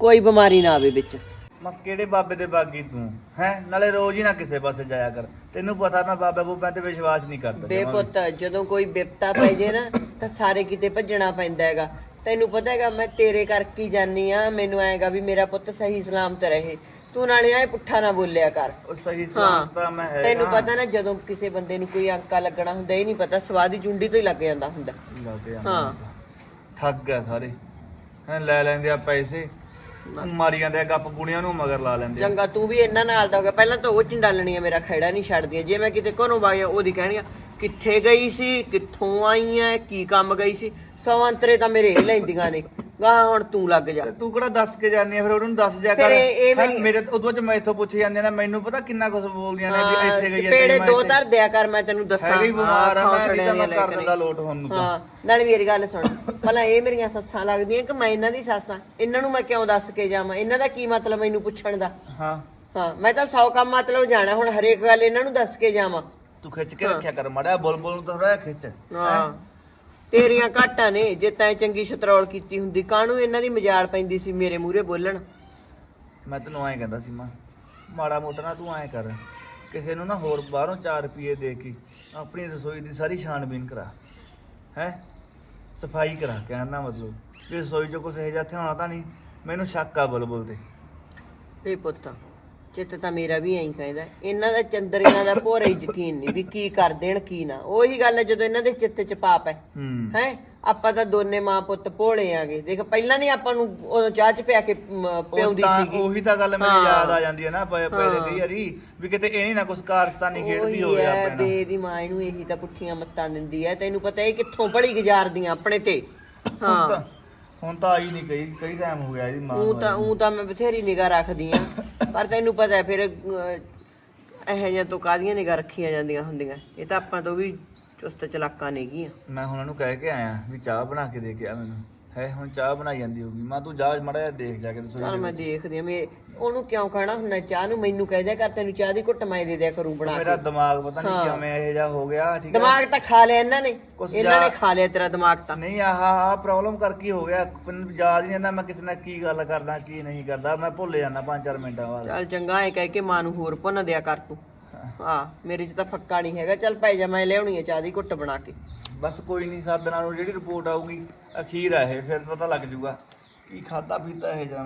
ਕੋਈ ਬਿਮਾਰੀ ਨਾ ਆਵੇ ਵਿੱਚ। ਮੈਂ ਕਿਹੜੇ ਬਾਬੇ ਦੇ ਬਾਗੀ ਤੂੰ? ਹੈ? ਨਾਲੇ ਰੋਜ਼ ਹੀ ਨਾ ਕਿਸੇ ਪਾਸੇ ਜਾਇਆ ਕਰ। ਤੈਨੂੰ ਪਤਾ ਮੈਂ ਬਾਬਾ ਬੂਬਾ ਤੇ ਵਿਸ਼ਵਾਸ ਨਹੀਂ ਕਰਦਾ। ਬੇ ਜਮਾਂ ਵੀ। ਪੁੱਤ ਜਦੋਂ ਕੋਈ ਬਿਪਤਾ ਪੈ ਜੇ ਨਾ ਤਾਂ ਸਾਰੇ ਕਿਤੇ ਭੱਜਣਾ ਪੈਂਦਾ ਹੈਗਾ। ਤੈਨੂੰ ਪਤਾ ਹੈਗਾ ਮੈਂ ਤੇਰੇ ਕਰਕੇ ਹੀ ਜਾਨੀ ਆ ਮੈਨੂੰ ਆਏਗਾ ਵੀ ਮੇਰਾ ਪੁੱਤ ਸਹੀ ਸਲਾਮਤ ਰਹੇ। ਤੂੰ ਨਾਲੇ ਆਏ ਪੁੱਠਾ ਨਾ ਬੋਲਿਆ ਕਰ। ਉਹ ਸਹੀ ਸਲਾਮਤ ਤਾਂ ਮੈਂ ਹੈ ਤੈਨੂੰ ਪਤਾ ਨਾ ਜਦੋਂ ਕਿਸੇ ਬੰਦੇ ਨੂੰ ਕੋਈ ਅੰਕਾ ਲੱਗਣਾ ਹੁੰਦਾ ਇਹ ਨਹੀਂ ਪਤਾ ਸਵਾਦ ਦੀ ਜੁੰਡੀ ਤੋਂ ਹੀ ਲੱਗ ਜਾਂਦਾ ਹੁੰਦਾ। ਹਾਂ। ਠੱਗ ਆ ਸਾਰੇ। ਹੈ ਲੈ ਲੈਂਦੇ ਆ ਪੈਸੇ। ਮਾਰੀ ਜਾਂਦੇ ਆ, ਗੱਪ ਗੁਣੀਆਂ ਨੂੰ ਮਗਰ ਲਾ ਲੈਂਦੇ ਆ। ਚੰਗਾ, ਤੂੰ ਵੀ ਇਹਨਾਂ ਨਾਲ ਦਾ ਹੋ ਗਿਆ ਪਹਿਲਾਂ ਤਾਂ ਉਹ ਚਿੰਡਾਲਣੀਆਂ ਮੇਰਾ ਖੈੜਾ ਨਹੀਂ ਛੱਡਦੀਆਂ। ਜੇ ਮੈਂ ਕਿਤੇ ਘਰੋਂ ਬਾਗਿਆ ਉਹਦੀ ਕਹਿਣੀਆਂ ਕਿੱਥੇ ਗਈ ਸੀ, ਕਿੱਥੋਂ ਆਈ ਐ, ਕੀ ਕੰਮ ਗਈ ਸੀ? ਸੌ ਤਾਂ ਮੇਰੇ ਇਹ ਲੈਂਦੀਆਂ ਨੇ। ਗਾਹ ਹੁਣ ਤੂੰ ਲੱਗ ਜਾ। ਤੇ ਕਿਹੜਾ ਦੱਸ ਕੇ ਆ ਫਿਰ ਉਹਨੂੰ ਦੱਸ ਜਾ ਕਰ। ਫਿਰ ਇਹ- ਇਹ ਹੈਂ, ਮੇਰੀ- ਮੇਰੇ ਉਦੋਂ ਬਾਅਦ ਮੈਂ ਇੱਥੋਂ ਪੁੱਛ ਜਾਂਦੇ ਨੇ ਮੈਨੂੰ ਪਤਾ ਕਿੰਨਾ ਕੁਝ ਬੋਲਦੀਆਂ ਨੇ ਵੀ ਇੱਥੇ ਗਈ ਆ ਪੇੜੇ ਦੋ। ਧਰ ਦਿਆ ਕਰ ਮੈਂ ਤੈਨੂੰ ਦੱਸਾਂ। ਹੈਗੀ ਬਿਮਾਰ ਆ ਮੈਂ ਤਾਂ ਮੈਂ ਕਰ ਦਿੰਦਾ ਲੋਟ ਹੁਣ ਨੂੰ ਤਾਂ। ਹਾਂ ਨਾਲ ਮੇਰੀ ਗੱਲ ਸੁਣ। ਭਲਾ ਇਹ ਮੇਰੀਆਂ ਸੱਸਾਂ ਲੱਗਦੀਆਂ ਕਿ ਮੈਂ ਇਹਨਾਂ ਦੀ ਸੱਸਾਂ ਇਹਨਾਂ ਨੂੰ ਮੈਂ ਕਿਉਂ ਦੱਸ ਕੇ ਜਾਵਾਂ? ਇਹਨਾਂ ਦਾ ਕੀ ਮਤਲਬ ਮੈਨੂੰ ਪੁੱਛਣ ਦਾ? ਹਾਂ। ਹਾਂ ਮੈਂ ਤਾਂ ਸੌ ਕੰਮ ਮਤਲਬ ਜਾਣਾ ਹੁਣ ਹਰੇਕ ਗੱਲ ਇਹਨਾਂ ਨੂੰ ਦੱਸ ਕੇ ਜਾਵਾਂ। ਤੂੰ ਖਿੱਚ ਕੇ ਰੱਖਿਆ ਕਰ ਮੜਿਆ ਬੁਲ ਬੁਲ ਨੂੰ ਤਾਂ ਥੋੜਾ ਖਿੱਚ। ਹਾਂ? ਤੇਰੀਆਂ ਘਾਟਾਂ ਨੇ ਜੇ ਤੈਂ ਚੰਗੀ ਸ਼ਤਰੌਲ ਕੀਤੀ ਹੁੰਦੀ ਕਾਹਨੂੰ ਇਹਨਾਂ ਦੀ ਮਜਾਲ ਪੈਂਦੀ ਸੀ ਮੇਰੇ ਮੂਹਰੇ ਬੋਲਣ? ਮੈਂ ਤੈਨੂੰ ਐਂ ਕਹਿੰਦਾ ਸੀ ਮਾਂ ਮਾੜਾ ਮੋਟਾ ਨਾ ਤੂੰ ਐਂ ਕਰ ਕਿਸੇ ਨੂੰ ਨਾ ਹੋਰ ਬਾਹਰੋਂ 4 ਰੁਪਏ ਦੇ ਕੇ ਆਪਣੀ ਰਸੋਈ ਦੀ ਸਾਰੀ ਛਾਣਬੀਨ ਕਰਾ ਹੈ? ਸਫ਼ਾਈ ਕਰਾ ਕਹਿਣ ਦਾ ਮਤਲਬ। ਵੀ ਰਸੋਈ 'ਚ ਕੁਝ ਇਹੋ ਜਿਹਾ ਹੋਣਾ ਤਾਂ ਨਹੀਂ ਮੈਨੂੰ ਸ਼ੱਕ ਆ ਬੁਲਬੁਲ ਤੇ। ਏ ਪੁੱਤ ਚਿੱਤ ਤਾਂ ਮੇਰਾ ਵੀ ਐਂ ਕਹਿੰਦਾ। ਇਹਨਾਂ ਦਾ ਚੰਦਰੀਆਂ ਦਾ ਭੋਰੇ ਯਕੀਨ ਨਹੀਂ ਵੀ ਕੀ ਕਰ ਦੇਣ ਕੀ ਨਾ। ਉਹੀ ਗੱਲ ਹੈ ਜਦੋਂ ਇਹਨਾਂ ਦੇ ਚਿੱਤ 'ਚ ਪਾਪ ਹੈ। ਹੂੰ। ਹੈ? ਆਪਾਂ ਤਾਂ ਦੋਨੇ ਮਾਂ ਪੁੱਤ ਭੋਲੇ ਆਂਗੇ। ਦੇਖ ਪਹਿਲਾਂ ਨਹੀਂ ਆਪਾਂ ਨੂੰ ਉਦੋਂ ਚਾਹ ਚ ਪਿਆ ਕੇ ਮ, ਪਿਆਉਂਦੀ ਉਹ ਤਾਂ ਸੀਗੀ। ਉਹੀ ਤਾਂ ਗੱਲ ਮੈਨੂੰ ਹਾਂ। ਯਾਦ ਆ ਜਾਂਦੀ ਹੈ ਨਾ ਪਏ ਪਏ ਦੇ ਹਾਂ। ਕਈ ਵਾਰੀ ਵੀ ਕਿਤੇ ਇਹ ਨਹੀਂ ਨਾ ਕੁਝ ਕਾਰਸਤਾਨੀ ਖੇਡਦੀ ਉਹੀ ਹੋਵੇ ਹੈ ਆਪਣੇ ਨਾਲ। ਬੇ ਦੀ ਮਾਂ ਇਹਨੂੰ ਇਹੀ ਤਾਂ ਪੁੱਠੀਆਂ ਮੱਤਾਂ ਦਿੰਦੀ ਹੈ। ਤੈਨੂੰ ਪਤਾ ਇਹ ਕਿੱਥੋਂ ਭਲੀ ਗੁਜ਼ਾਰਦੀਆਂ ਆਪਣੇ ਤੇ ਹਾਂ। ਹੁਣ ਤਾਂ ਆਈ ਨਹੀਂ ਕਈ ਕਈ ਟਾਈਮ ਹੋ ਗਿਆ ਇਹਦੀ ਮਾਂ ਉਹ ਨੂੰ ਤਾਂ ਆਈ ਨੂੰ। ਉਹ ਤਾਂ ਮੈਂ ਬਥੇਰੀ ਨਿਗਾਹ ਰੱਖਦੀ ਆ। ਪਰ ਤੈਨੂੰ ਪਤਾ ਹੈ ਫਿਰ ਇਹ ਜਿਹਾ ਤੋਂ ਕਾਦੀਆਂ ਨਿਗਾਹ ਰੱਖੀਆਂ ਜਾਂਦੀਆਂ ਹੁੰਦੀਆਂ? ਇਹ ਤਾਂ ਆਪਾਂ ਤੋਂ ਵੀ ਚੁਸਤ ਚਲਾਕਾਂ ਨੇਗੀਆਂ। ਮੈਂ ਹੁਣ ਉਹਨੂੰ ਕਹਿ ਕੇ ਆਇਆ ਵੀ ਚਾਹ ਬਣਾ ਕੇ ਦੇ ਕੇ ਆ ਮੈਨੂੰ। ਹੈ ਹੁਣ ਚਾਹ ਬਣਾਈ ਜਾਂਦੀ ਹੋਗੀ ਮਾਂ ਤੂੰ ਜਾ ਮੜਾ ਜਾ ਦੇਖ ਜਾ ਕੇ ਰਸੋਈ ਚਲ ਦੇ ਮੈਂ ਵਿੱਚ। ਦੇਖਦੀ ਆ ਮੇ ਉਹਨੂੰ ਕਿਉਂ ਕਹਿਣਾ ਹੁੰਦਾ ਚਾਹ ਨੂੰ ਮੈਨੂੰ ਕਹਿ ਦਿਆ ਕਰ ਤੈਨੂੰ ਚਾਹ ਦੀ ਘੁੱਟ ਮੈਂ ਦੇ ਦਿਆ ਕਰੂੰ ਬਣਾ ਮੇਰਾ ਕੇ। ਦਿਮਾਗ ਪਤਾ ਨਹੀਂ। ਕਿਵੇਂ ਇਹ ਜਿਹਾ ਹੋ ਗਿਆ ਠੀਕ ਹੈ? ਦਿਮਾਗ ਤਾਂ ਖਾ ਲਿਆ ਇਹਨਾਂ ਨੇ ਕੁਛ ਇਹਨਾਂ ਨੇ ਜਾ- ਖਾ ਲਿਆ ਤੇਰਾ ਦਿਮਾਗ ਤਾਂ। ਨਹੀਂ ਆਹ ਆਹ ਪ੍ਰੋਬਲਮ ਕਰ ਕੀ ਹੋ ਗਿਆ। ਮੈਨੂੰ ਯਾਦ ਨਹੀਂ ਆਉਂਦਾ ਮੈਂ ਕਿਸੇ ਨਾਲ ਕੀ ਗੱਲ ਕਰਦਾ ਕੀ ਨਹੀਂ ਕਰਦਾ। ਮੈਂ ਭੁੱਲ ਜਾਂਦਾ 5-4 ਮਿੰਟਾਂ ਬਾਅਦ। ਚੱਲ ਚੰਗਾ ਐ ਕਹਿ ਕੇ ਮਾਂ ਨੂੰ ਹੋਰ ਭੁੰਨ ਦਿਆ ਕਰ ਤੂੰ। ਹਾਂ ਮੇਰੇ 'ਚ ਤਾਂ ਫੱਕਾ ਨਹੀਂ ਹੈਗਾ। ਚੱਲ ਭਾਈ ਜਾ ਮੈਂ ਲਿਆਉਣੀ ਆ ਚਾਹ ਦੀ ਘੁੱਟ ਬਣਾ ਕੇ। ਬਸ ਕੋਈ ਨਹੀਂ, ਸੱਤ ਦਿਨਾਂ ਨੂੰ ਜਿਹੜੀ ਰਿਪੋਰਟ ਆਊਗੀ, ਅਖੀਰ ਆ ਇਹ, ਫਿਰ ਪਤਾ ਲੱਗ ਜੂਗਾ ਕੀ ਖਾਦਾ ਪੀਤਾ ਇਹ ਜਾਂ